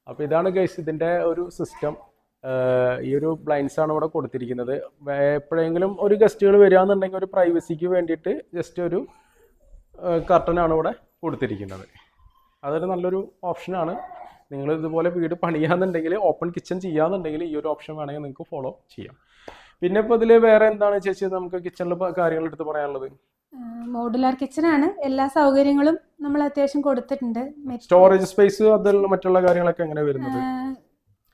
അപ്പൊ ഇതാണ് ഗൈസ് ഇതിന്റെ ഒരു സിസ്റ്റം ഈ ഒരു ബ്ലൈൻസ് ആണ് ഇവിടെ കൊടുത്തിരിക്കുന്നത്. എപ്പോഴെങ്കിലും ഒരു ഗസ്റ്റുകൾ വരികയാണെന്നുണ്ടെങ്കിൽ ഒരു പ്രൈവസിക്ക് വേണ്ടിയിട്ട് ജസ്റ്റ് ഒരു കർട്ടൻ ആണ് ഇവിടെ കൊടുത്തിരിക്കുന്നത്. അതൊരു നല്ലൊരു ഓപ്ഷനാണ് നിങ്ങൾ ഇതുപോലെ വീട് പണിയാന്നുണ്ടെങ്കിൽ ഓപ്പൺ കിച്ചൺ ചെയ്യാന്നുണ്ടെങ്കിൽ ഈ ഒരു ഓപ്ഷൻ വേണമെങ്കിൽ നിങ്ങൾക്ക് ഫോളോ ചെയ്യാം. പിന്നെ ഇപ്പോൾ ഇതിൽ വേറെ എന്താണ് ചേച്ചി നമുക്ക് കിച്ചണിൽ കാര്യങ്ങൾ എടുത്ത് പറയാനുള്ളത്? മോഡുലാർ കിച്ചൺ ആണ്. എല്ലാ സൗകര്യങ്ങളും നമ്മൾ അത്യാവശ്യം കൊടുത്തിട്ടുണ്ട്. സ്റ്റോറേജ് സ്പേസ് അതുള്ള മറ്റുള്ള കാര്യങ്ങളൊക്കെ എങ്ങനെ വരുന്നത്?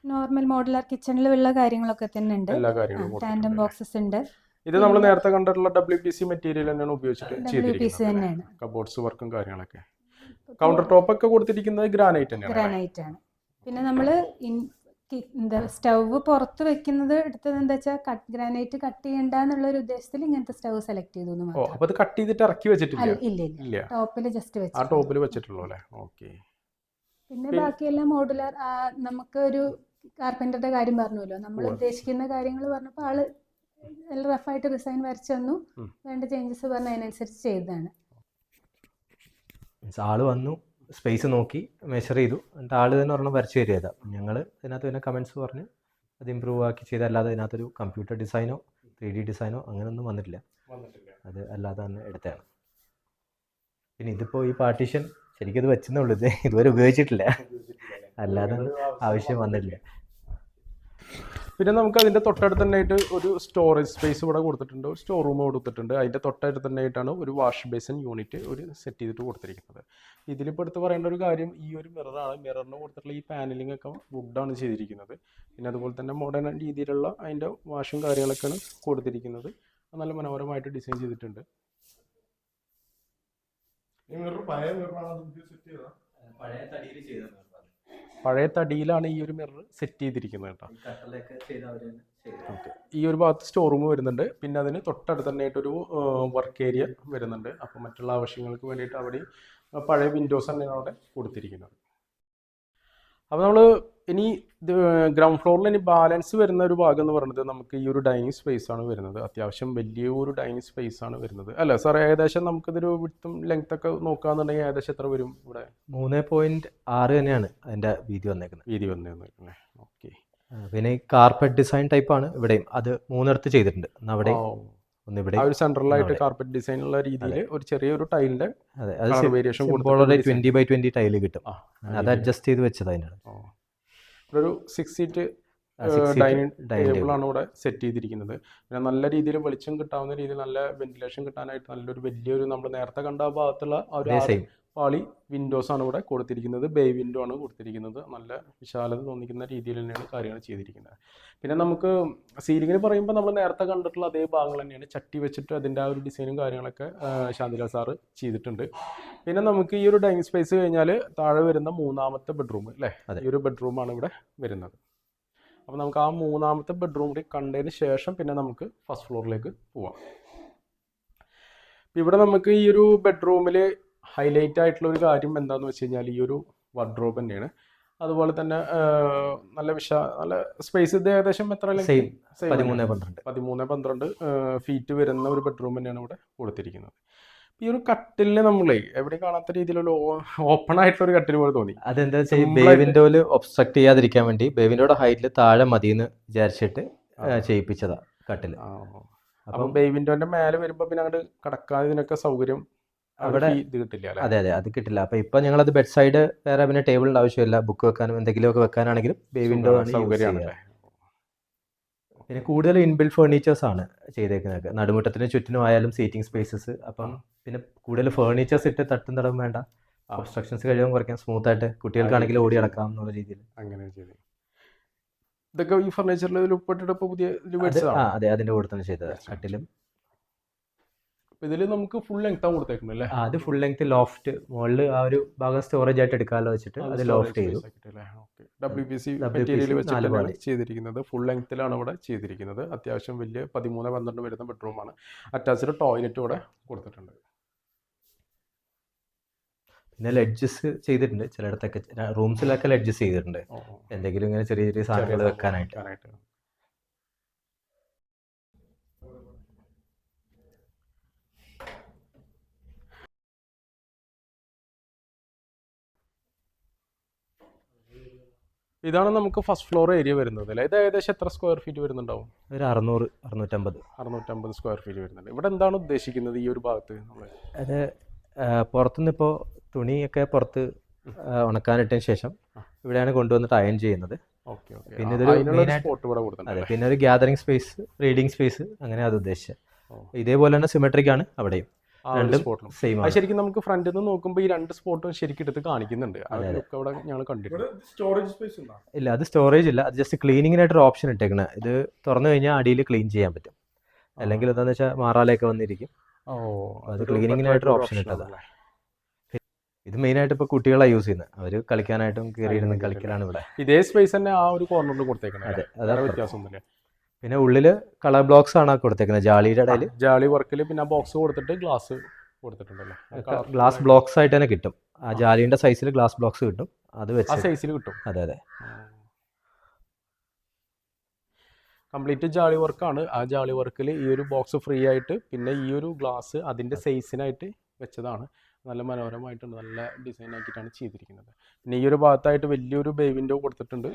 നോർമൽ മോഡുലാർ കിച്ചണിൽ ഉള്ള കാര്യങ്ങളൊക്കെ തന്നെ ഉണ്ട്. എല്ലാ കാര്യങ്ങളും ടാൻഡം ബോക്സസ് ഉണ്ട്. ഇത് നമ്മൾ നേരത്തെ കണ്ടിട്ടുള്ള ഡബ്ല്യു പി സി മെറ്റീരിയൽ തന്നെയാണ് ഉപയോഗിച്ചിട്ട് ചെയ്തിരിക്കുന്നത് കബോർഡ്സ് വർക്കും കാര്യങ്ങളൊക്കെ. കൗണ്ടർ ടോപ്പ് ഒക്കെ കൊടുത്തിരിക്കുന്നത് ഗ്രാനൈറ്റ് തന്നെയാണ് ഗ്രാനൈറ്റ് ആണ്. പിന്നെ നമ്മൾ എന്താ സ്റ്റൗവ് പുറത്ത് വെക്കുന്നത് എടുത്തത് എന്താ വെച്ചാൽ കട്ട് ഗ്രാനൈറ്റ് കട്ട് ചെയ്യണ്ട എന്നുള്ള ഒരു ഉദ്ദേശത്തിൽ ഇങ്ങനത്തെ സ്റ്റൗ സെലക്ട് ചെയ്തു എന്ന് ഓ മാത്രം. അപ്പൊ അത് കട്ട് ചെയ്തിട്ട് ഇറക്കി വെച്ചിട്ടില്ല? ഇല്ല ഇല്ല. ടോപ്പിൽ ജസ്റ്റ് ആ വെച്ചു ടോപ്പിൽ വെച്ചിട്ടുള്ളൂ അല്ലേ? ഓക്കെ. പിന്നെ ബാക്കിയെല്ലാം മോഡുലാർ നമുക്ക് ഒരു കാർപ്പന്ററുടെ കാര്യം പറഞ്ഞല്ലോ നമ്മൾ. ഉദ്ദേശിക്കുന്ന കാര്യങ്ങൾ പറഞ്ഞപ്പോൾ ആൾ റഫായിട്ട് ഡിസൈൻ വരച്ചു തന്നു. വേണ്ട ചേഞ്ചസ് പറഞ്ഞ അതിനനുസരിച്ച് ചെയ്തതാണ്. മീൻസ് ആൾ വന്നു സ്പേസ് നോക്കി മെഷർ ചെയ്തു. എന്നിട്ട് ആൾ തന്നെ ഒരെണ്ണം വരച്ച് തരികയതാ ഞങ്ങൾ ഇതിനകത്ത് പിന്നെ കമൻസ് പറഞ്ഞ് അത് ഇമ്പ്രൂവ് ആക്കി ചെയ്ത് അല്ലാതെ ഇതിനകത്തൊരു കമ്പ്യൂട്ടർ ഡിസൈനോ ത്രീ ഡി ഡിസൈനോ അങ്ങനെയൊന്നും വന്നിട്ടില്ല. അത് അല്ലാതെ തന്നെ എടുത്തതാണ്. പിന്നെ ഇതിപ്പോൾ ഈ പാർട്ടീഷൻ ശരിക്കും ഇത് വെച്ചെന്നുള്ളൂ ഇത്. ഇതുവരെ ഉപയോഗിച്ചിട്ടില്ല. അല്ലാതെ ആവശ്യം വന്നിട്ടില്ല. പിന്നെ നമുക്ക് അതിന്റെ തൊട്ടടുത്ത് തന്നെ ആയിട്ട് ഒരു സ്റ്റോറേജ് സ്പേസ് ഇവിടെ കൊടുത്തിട്ടുണ്ട്. ഒരു സ്റ്റോർ റൂം കൊടുത്തിട്ടുണ്ട്. അതിന്റെ തൊട്ടടുത്ത് തന്നെ ആയിട്ടാണ് ഒരു വാഷ് ബേസിൻ യൂണിറ്റ് ഒരു സെറ്റ് ചെയ്തിട്ട് കൊടുത്തിരിക്കുന്നത്. ഇതിലിപ്പോൾ എടുത്ത് പറയേണ്ട ഒരു കാര്യം ഈ ഒരു മിററാണ് മിററിന് കൊടുത്തിട്ടുള്ള ഈ പാനലിംഗ് ഒക്കെ വുഡാണ് ചെയ്തിരിക്കുന്നത്. പിന്നെ അതുപോലെ തന്നെ മോഡേൺ രീതിയിലുള്ള അതിന്റെ വാഷും കാര്യങ്ങളൊക്കെയാണ് കൊടുത്തിരിക്കുന്നത്. നല്ല മനോഹരമായിട്ട് ഡിസൈൻ ചെയ്തിട്ടുണ്ട്. പഴയ തടിയിലാണ് ഈ ഒരു മിറർ സെറ്റ് ചെയ്തിരിക്കുന്നത് കേട്ടോ. ഓക്കെ. ഈ ഒരു ഭാഗത്ത് സ്റ്റോർ റൂം വരുന്നുണ്ട്. പിന്നെ അതിന് തൊട്ടടുത്ത് തന്നെ ആയിട്ടൊരു വർക്ക് ഏരിയ വരുന്നുണ്ട്. അപ്പോൾ മറ്റുള്ള ആവശ്യങ്ങൾക്ക് വേണ്ടിയിട്ട് അവിടെ പഴയ വിൻഡോസ് തന്നെയാണ് അവിടെ കൊടുത്തിരിക്കുന്നത്. അപ്പോൾ നമ്മൾ ഇനി ഇത് ഗ്രൗണ്ട് ഫ്ലോറിൽ ഇനി ബാലൻസ് വരുന്ന ഒരു ഭാഗം എന്ന് പറയുന്നത് നമുക്ക് ഈ ഒരു ഡൈനിങ് സ്പേസ് ആണ് വരുന്നത്. അത്യാവശ്യം വലിയ ഒരു ഡൈനിങ് സ്പേസ് ആണ് വരുന്നത്. അല്ല സാർ ഏകദേശം നമുക്കിതൊരു വിട്ടും ലെങ്ത് ഒക്കെ നോക്കുകയാണെന്നുണ്ടെങ്കിൽ ഏകദേശം എത്ര വരും ഇവിടെ? മൂന്ന് പോയിന്റ് ആറ് തന്നെയാണ് അതിന്റെ വീതി വന്നേക്കുന്നത്. വീതി വന്നേക്കുന്നത് ഓക്കെ. പിന്നെ കാർപ്പറ്റ് ഡിസൈൻ ടൈപ്പാണ് ഇവിടെയും. അത് മൂന്നിടത്ത് ചെയ്തിട്ടുണ്ട്. അവിടെ ഒന്ന് ഇവിടെ ആ ഒരു സെൻട്രലായിട്ട്. കാർപ്പറ്റ് ഡിസൈൻ ഉള്ള രീതിയിൽ ഒരു ചെറിയൊരു ടൈലിന്റെ അതെ. അത് വേരിയേഷൻ സിമ്പിളോടെ ട്വന്റി ബൈ ട്വന്റി ടൈൽ കിട്ടും. അത് അഡ്ജസ്റ്റ് ചെയ്ത് വെച്ചത് അതിനാണ്. ഒരു സിക്സ് സീറ്റ് ഡൈനിങ്. ആണ് ഇവിടെ സെറ്റ് ചെയ്തിരിക്കുന്നത്. പിന്നെ നല്ല രീതിയിൽ വെളിച്ചം കിട്ടാവുന്ന രീതിയിൽ നല്ല വെന്റിലേഷൻ കിട്ടാനായിട്ട് നല്ലൊരു വലിയൊരു നമ്മൾ നേരത്തെ കണ്ട ആ ഭാഗത്തുള്ള ആ ഒരു പാളി വിൻഡോസ് ആണ് ഇവിടെ കൊടുത്തിരിക്കുന്നത്. ബേ വിൻഡോ ആണ് കൊടുത്തിരിക്കുന്നത്. നല്ല വിശാലത തോന്നിക്കുന്ന രീതിയിൽ തന്നെയാണ് കാര്യങ്ങൾ ചെയ്തിരിക്കുന്നത്. പിന്നെ നമുക്ക് സീലിങ്ങിന് പറയുമ്പോൾ നമ്മൾ നേരത്തെ കണ്ടിട്ടുള്ള അതേ ഭാഗങ്ങൾ തന്നെയാണ്. ചട്ടി വെച്ചിട്ട് അതിന്റെ ആ ഒരു ഡിസൈനും കാര്യങ്ങളൊക്കെ ശാന്തിലാൽ സാറ് ചെയ്തിട്ടുണ്ട്. പിന്നെ നമുക്ക് ഈ ഒരു ഡൈനിങ് സ്പേസ് കഴിഞ്ഞാൽ താഴെ വരുന്ന മൂന്നാമത്തെ ബെഡ്റൂം അല്ലേ ഈ ഒരു ബെഡ്റൂമാണ് ഇവിടെ വരുന്നത്. അപ്പോൾ നമുക്ക് ആ മൂന്നാമത്തെ ബെഡ്റൂം കൂടി കണ്ടതിന് ശേഷം പിന്നെ നമുക്ക് ഫസ്റ്റ് ഫ്ലോറിലേക്ക് പോവാം. ഇവിടെ നമുക്ക് ഈ ഒരു ബെഡ്റൂമിൽ ഹൈലൈറ്റ് ആയിട്ടുള്ള ഒരു കാര്യം എന്താണെന്ന് വെച്ച് കഴിഞ്ഞാൽ ഈ ഒരു വഡ്രോബ് തന്നെയാണ്. അതുപോലെ തന്നെ നല്ല വിശ നല്ല സ്പേസ് ഇത് ഏകദേശം എത്ര പതിമൂന്ന്. പന്ത്രണ്ട്. പതിമൂന്ന് പന്ത്രണ്ട് ഫീറ്റ് വരുന്ന ഒരു ബെഡ്റൂം തന്നെയാണ് ഇവിടെ കൊടുത്തിരിക്കുന്നത്. ഈ ഒരു കട്ടിലിന് നമ്മളെ എവിടെ കാണാത്ത രീതിയിലുള്ള ഓപ്പൺ ആയിട്ടുള്ള ഒരു കട്ടിൽ പോലെ തോന്നി. അതെന്താ വെച്ചാൽ ബേവിന്റെ ഒരു ഒബ്സ്ട്രക്ട് ചെയ്യാതിരിക്കാൻ വേണ്ടി ബേ വിൻഡോയുടെ ഹൈറ്റിൽ താഴെ മതിയെന്ന് വിചാരിച്ചിട്ട് ചെയ്യിപ്പിച്ചതാ കട്ടിൽ. ആ. അപ്പം അപ്പം ബേ വിൻഡോന്റെ മേലെ വരുമ്പോ പിന്നെ അങ്ങോട്ട് കടക്കാൻ ഇതിനൊക്കെ സൗകര്യം അവിടെ ഇത് കിട്ടില്ല അതെ അതെ അത് കിട്ടില്ല. അപ്പൊ ഇപ്പൊ അത് ബെഡ് സൈഡ് വേറെ പിന്നെ ടേബിളിന്റെ ആവശ്യമില്ല. ബുക്ക് വെക്കാനും എന്തെങ്കിലുമൊക്കെ വെക്കാനാണെങ്കിലും ബേ വിൻഡോ ആണ് സൗകര്യമാണ് പിന്നെ കൂടുതൽ ഇൻബിൽ ഫേർണിച്ചേഴ്സ് ആണ് ചെയ്തേക്കുന്നത്. നടുമുറ്റത്തിന് ചുറ്റിനും ആയാലും സീറ്റിംഗ് സ്പേസസ് അപ്പം പിന്നെ കൂടുതൽ ഫേർണിച്ചേഴ്സ് ഇട്ട് തട്ടും തടവും വേണ്ട. കൺസ്ട്രക്ഷൻസ് കഴിയുമ്പോൾ കഴിയാൻ കുറയ്ക്കാൻ സ്മൂത്ത് ആയിട്ട് കുട്ടികൾക്കാണെങ്കിൽ ഓടി നടക്കാം എന്നുള്ള രീതിയിൽ. അങ്ങനെ ചെയ്ത്. ഇതൊക്കെ ഈ ഫർണിച്ചറിൽ ഉൾപ്പെട്ടിട്ട് പുതിയ അത് അതെ അതിന്റെ കൂടെ തന്നെ ചെയ്തത്. കട്ടിലും. ഇതിൽ നമുക്ക് ഫുൾ ലെങ്ത് കൊടുത്തേക്കുന്നത് അല്ലേ? അത് ഫുൾ ലെങ്ത് ലോഫ്റ്റ് മുകളിൽ ആ ഒരു ഭാഗം സ്റ്റോറേജ് ആയിട്ട് എടുക്കാമല്ലോ വെച്ചിട്ട് അത് ലോഫ്റ്റ് ചെയ്തു. ഡബ്ല്യു പി സി മെറ്റീരിയൽ വെച്ചിട്ടാണ് ചെയ്തിരിക്കുന്നത്? ഫുൾ ലെങ്ത്തിലാണ് ഇവിടെ ചെയ്തിരിക്കുന്നത്. അത്യാവശ്യം വലിയ പതിമൂന്ന് പന്ത്രണ്ട് വരുന്ന ബെഡ്റൂമാണ് അറ്റാച്ച്ഡ് ടോയ്ലറ്റ് ഇവിടെ കൊടുത്തിട്ടുണ്ട്. പിന്നെ ലഡ്ജസ് ചെയ്തിട്ടുണ്ട്. ചിലയിടത്തൊക്കെ റൂംസിലൊക്കെ ലഡ്ജസ് ചെയ്തിട്ടുണ്ട്. എന്തെങ്കിലും ഇങ്ങനെ ചെറിയ ചെറിയ സാധനങ്ങൾ വെക്കാനായിട്ട്. ഇതാണ് നമുക്ക് ഫസ്റ്റ് ഫ്ലോർ ഏരിയ വരുന്നത് അല്ലേ? ഇത് ഏകദേശം എത്ര സ്ക്വയർ ഫീറ്റ് വരുന്നുണ്ടാവും? ഒരു അറുന്നൂറ് അറുന്നൂറ്റമ്പത്. അറുന്നൂറ്റമ്പത് സ്ക്വയർ ഫീറ്റ് വരുന്നുണ്ട്. ഇവിടെ എന്താണ് ഉദ്ദേശിക്കുന്നത് ഈ ഒരു ഭാഗത്ത് നമ്മൾ അത് പുറത്തുനിന്ന് ഇപ്പോൾ തുണിയൊക്കെ പുറത്ത് ഉണക്കാനിട്ടതിന് ശേഷം ഇവിടെയാണ് കൊണ്ടുവന്നിട്ട് അയൺ ചെയ്യുന്നത്. Okay okay. പിന്നെ ഇതൊരു അതെ കൊടുത്തിട്ടുണ്ട് പിന്നെ ഒരു ഗ്യാതറിംഗ് സ്പേസ് റീഡിംഗ് സ്പേസ് അങ്ങനെ അത് ഉദ്ദേശിച്ചത്. ഇതേപോലെ തന്നെ സിമെട്രിക് ആണ് അവിടെയും. ആ രണ്ടും സ്പോട്ടിലും സെയിം ആണ്. ശരിക്കും നമുക്ക് ഫ്രണ്ടിൽ നിന്ന് നോക്കുമ്പോൾ ഈ രണ്ട് സ്പോട്ടും ശരിക്കും എടുത്ത് കാണിക്കുന്നുണ്ട്. അവിടെ ഞങ്ങൾ കണ്ടിട്ടുണ്ട്. സ്റ്റോറേജ് സ്പേസ് ഉണ്ടോ? ഇല്ല അത് സ്റ്റോറേജ് ഇല്ല. അത് ജസ്റ്റ് ക്ലീനിങ്ങിനായിട്ട് ഒരു ഓപ്ഷൻ ഇട്ടേക്കണ. ഇത് തുറന്നു കഴിഞ്ഞാൽ അടിയിൽ ക്ലീൻ ചെയ്യാൻ പറ്റും. അല്ലെങ്കിൽ എന്താണെന്ന് വെച്ചാൽ മാറാലയൊക്കെ വന്നിരിക്കും. ഓ അത് ക്ലീനിങ്ങിനായിട്ടൊരു ഓപ്ഷൻ better ഇത് മെയിനായിട്ട് ഇപ്പോൾ കുട്ടികളാണ് യൂസ് ചെയ്യുന്നത് അവർ കളിക്കാനായിട്ടും കയറിയിരുന്ന് കളിക്കലാണ് ഇവിടെ. ഇതേ സ്പേസ് തന്നെ ആ ഒരു കോർണറിൽ കൊടുത്തേക്കുന്നത് അതെ അതാണ് വ്യത്യാസം തന്നെ പിന്നെ ഉള്ളിൽ കളർ ബ്ലോക്സ് ആണ് കൊടുത്തേക്കുന്നത് ജാളിയുടെ ഇടയിൽ ജാളി വർക്കിൽ പിന്നെ ബോക്സ് കൊടുത്തിട്ട് ഗ്ലാസ് കൊടുത്തിട്ടുണ്ടല്ലോ. ഗ്ലാസ് ബ്ലോക്സ് ആയിട്ട് തന്നെ കിട്ടും. ആ ജാലിയുടെ സൈസിൽ ഗ്ലാസ് ബ്ലോക്സ് കിട്ടും. അത് ആ വെച്ച് സൈസിൽ കിട്ടും. അതെ അതെ. കംപ്ലീറ്റ് ജാളി വർക്കാണ് ആ ജാളി വർക്കിൽ ഈ ഒരു ബോക്സ് ഫ്രീ ആയിട്ട് പിന്നെ ഈ ഒരു ഗ്ലാസ് അതിന്റെ സൈസിനായിട്ട് വെച്ചതാണ്. നല്ല മനോഹരമായിട്ടുണ്ട്. നല്ല ഡിസൈൻ ആക്കിയിട്ടാണ് ചെയ്തിരിക്കുന്നത്. പിന്നെ ഈ ഒരു ഭാഗത്തായിട്ട് വലിയൊരു ബേ വിൻഡോ കൊടുത്തിട്ടുണ്ട്.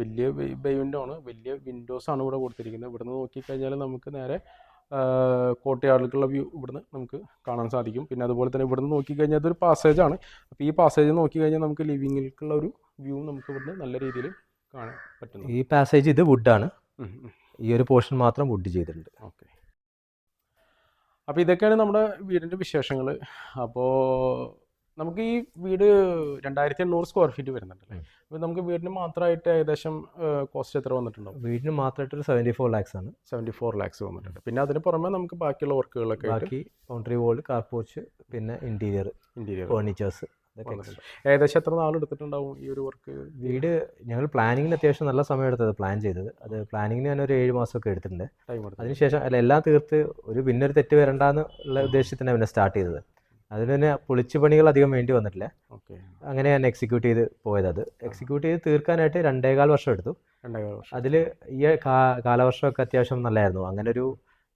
വലിയ ബേ വിൻഡോ ആണ്. വലിയ വിൻഡോസ് ആണ് ഇവിടെ കൊടുത്തിരിക്കുന്നത്. ഇവിടുന്ന് നോക്കിക്കഴിഞ്ഞാൽ നമുക്ക് നേരെ കോട്ടയാടുകൾക്കുള്ള വ്യൂ ഇവിടുന്ന് നമുക്ക് കാണാൻ സാധിക്കും. പിന്നെ അതുപോലെ തന്നെ ഇവിടുന്ന് നോക്കിക്കഴിഞ്ഞാൽ അതൊരു പാസേജ് ആണ്. അപ്പോൾ ഈ പാസേജ് നോക്കിക്കഴിഞ്ഞാൽ നമുക്ക് ലിവിങ്ങിലേക്കുള്ള ഒരു വ്യൂ നമുക്ക് ഇവിടുന്ന് നല്ല രീതിയിൽ കാണാൻ പറ്റും ഈ പാസേജ് ഇത് വുഡാണ്. ഈ ഒരു പോർഷൻ മാത്രം വുഡ് ചെയ്തിട്ടുണ്ട്. ഓക്കെ അപ്പോൾ ഇതൊക്കെയാണ് നമ്മുടെ വീടിന്റെ വിശേഷങ്ങൾ അപ്പോൾ നമുക്ക് ഈ വീട് രണ്ടായിരത്തി എണ്ണൂറ് സ്ക്വയർ ഫീറ്റ് വരുന്നുണ്ടല്ലേ. അപ്പോൾ നമുക്ക് വീടിന് മാത്രമായിട്ട് ഏകദേശം കോസ്റ്റ് എത്ര വന്നിട്ടുണ്ടോ വീടിന് മാത്രമായിട്ട് ഒരു സെവന്റി ഫോർ ലാക്സ് ആണ്. സെവന്റി ഫോർ ലാക്സ് വന്നിട്ടുണ്ട്. പിന്നെ അതിന് പുറമെ നമുക്ക് ബാക്കിയുള്ള വർക്കുകളൊക്കെ ബാക്കി ബൗണ്ടറി വോൾ കാർ പോർച്ച് പിന്നെ ഇന്റീരിയർ ഇന്റീരിയർ ഫേർണിച്ചേഴ്സ് ഏകദേശം എത്ര നാൾ എടുത്തിട്ടുണ്ടാവും ഈ ഒരു വർക്ക് വീട് ഞങ്ങൾ പ്ലാനിങ്ങിന് അത്യാവശ്യം നല്ല സമയം എടുത്തത് പ്ലാൻ ചെയ്തത്. അത് പ്ലാനിങ്ങിന് തന്നെ ഒരു ഏഴ് മാസമൊക്കെ എടുത്തിട്ടുണ്ട്. അതിനുശേഷം അല്ല എല്ലാം തീർത്ത് ഒരു പിന്നെ ഒരു തെറ്റ് വരണ്ടെന്നുള്ള ഉദ്ദേശത്തിനാണ് പിന്നെ സ്റ്റാർട്ട് ചെയ്തത്. അതിന് തന്നെ പൊളിച്ചു പണികൾ അധികം വേണ്ടി വന്നിട്ടില്ല. അങ്ങനെ ഞാൻ എക്സിക്യൂട്ട് ചെയ്ത് പോയത് അത്. എക്സിക്യൂട്ട് ചെയ്ത് തീർക്കാനായിട്ട് രണ്ടേകാൽ വർഷം എടുത്തു. രണ്ടേകാൽ വർഷം. അതിൽ ഈ കാലവർഷമൊക്കെ അത്യാവശ്യം നല്ലതായിരുന്നു അങ്ങനെ ഒരു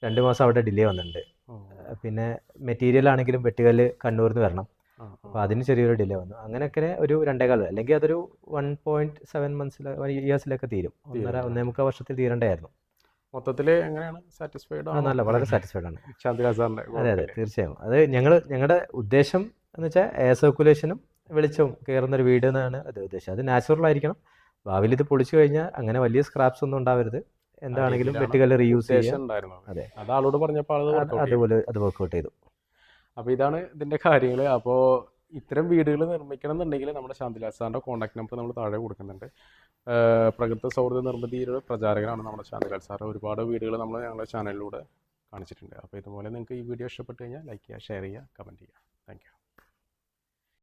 രണ്ട് മാസം അവിടെ ഡിലേ വന്നിട്ടുണ്ട്. പിന്നെ മെറ്റീരിയൽ ആണെങ്കിലും വെട്ടുകല്ല് കണ്ണൂരിൽ നിന്ന് വരണം. അപ്പോൾ അതിന് ചെറിയൊരു ഡിലേ വന്നു. അങ്ങനെയൊക്കെ ഒരു രണ്ടേകാൽ അല്ലെങ്കിൽ അതൊരു വൺ പോയിന്റ് സെവൻ മന്ത്സിൽ ഇയേഴ്സിലൊക്കെ തീരും. ഒന്നര. ഒന്നേ മുക്കാൽ വർഷത്തിൽ തീരണ്ടായിരുന്നു. മൊത്തത്തിൽ എങ്ങനെയാണ്? സാറ്റിസ്ഫൈഡ് നല്ല വളരെ സാറ്റിസ്ഫൈഡ് ആണ്. ശാന്തിരാജ് അതെ അതെ തീർച്ചയായും. അത് ഞങ്ങൾ ഞങ്ങളുടെ ഉദ്ദേശം എന്ന് വെച്ചാൽ എയർ സർക്കുലേഷനും വെളിച്ചവും കയറുന്ന ഒരു വീട് എന്നാണ് അത് ഉദ്ദേശം. അത് നാച്ചുറൽ ആയിരിക്കണം. ഭാവിയിൽ ഇത് പൊളിച്ചു കഴിഞ്ഞാൽ അങ്ങനെ വലിയ സ്ക്രാപ്സ് ഒന്നും ഉണ്ടാവരുത്. എന്താണെങ്കിലും വെട്ടുകല്ല് റീയൂസ് അതെ. അത് ആളോട് പറഞ്ഞപ്പോൾ. അതുപോലെ അത് വർക്കൗട്ട് ചെയ്തു. അപ്പോൾ ഇതാണ് ഇതിന്റെ കാര്യങ്ങൾ അപ്പോൾ ഇത്തരം വീടുകൾ നിർമ്മിക്കണം എന്നുണ്ടെങ്കിൽ നമ്മുടെ ശാന്തിലാൽ സാറിന്റെ കോൺടാക്ട് നമ്പർ നമ്മൾ താഴെ കൊടുക്കുന്നുണ്ട്. പ്രകൃതി സൗഹൃദ നിർമ്മിതിയുടെ പ്രചാരകനാണ് നമ്മുടെ ശാന്തിലാൽ സാർ ഒരുപാട് വീടുകൾ നമ്മൾ ഞങ്ങളുടെ ചാനലിലൂടെ കാണിച്ചിട്ടുണ്ട്. അപ്പോൾ ഇതുപോലെ നിങ്ങൾക്ക് ഈ വീഡിയോ ഇഷ്ടപ്പെട്ട് കഴിഞ്ഞാൽ ലൈക്ക് ചെയ്യുക ഷെയർ ചെയ്യുക കമന്റ് ചെയ്യുക. താങ്ക്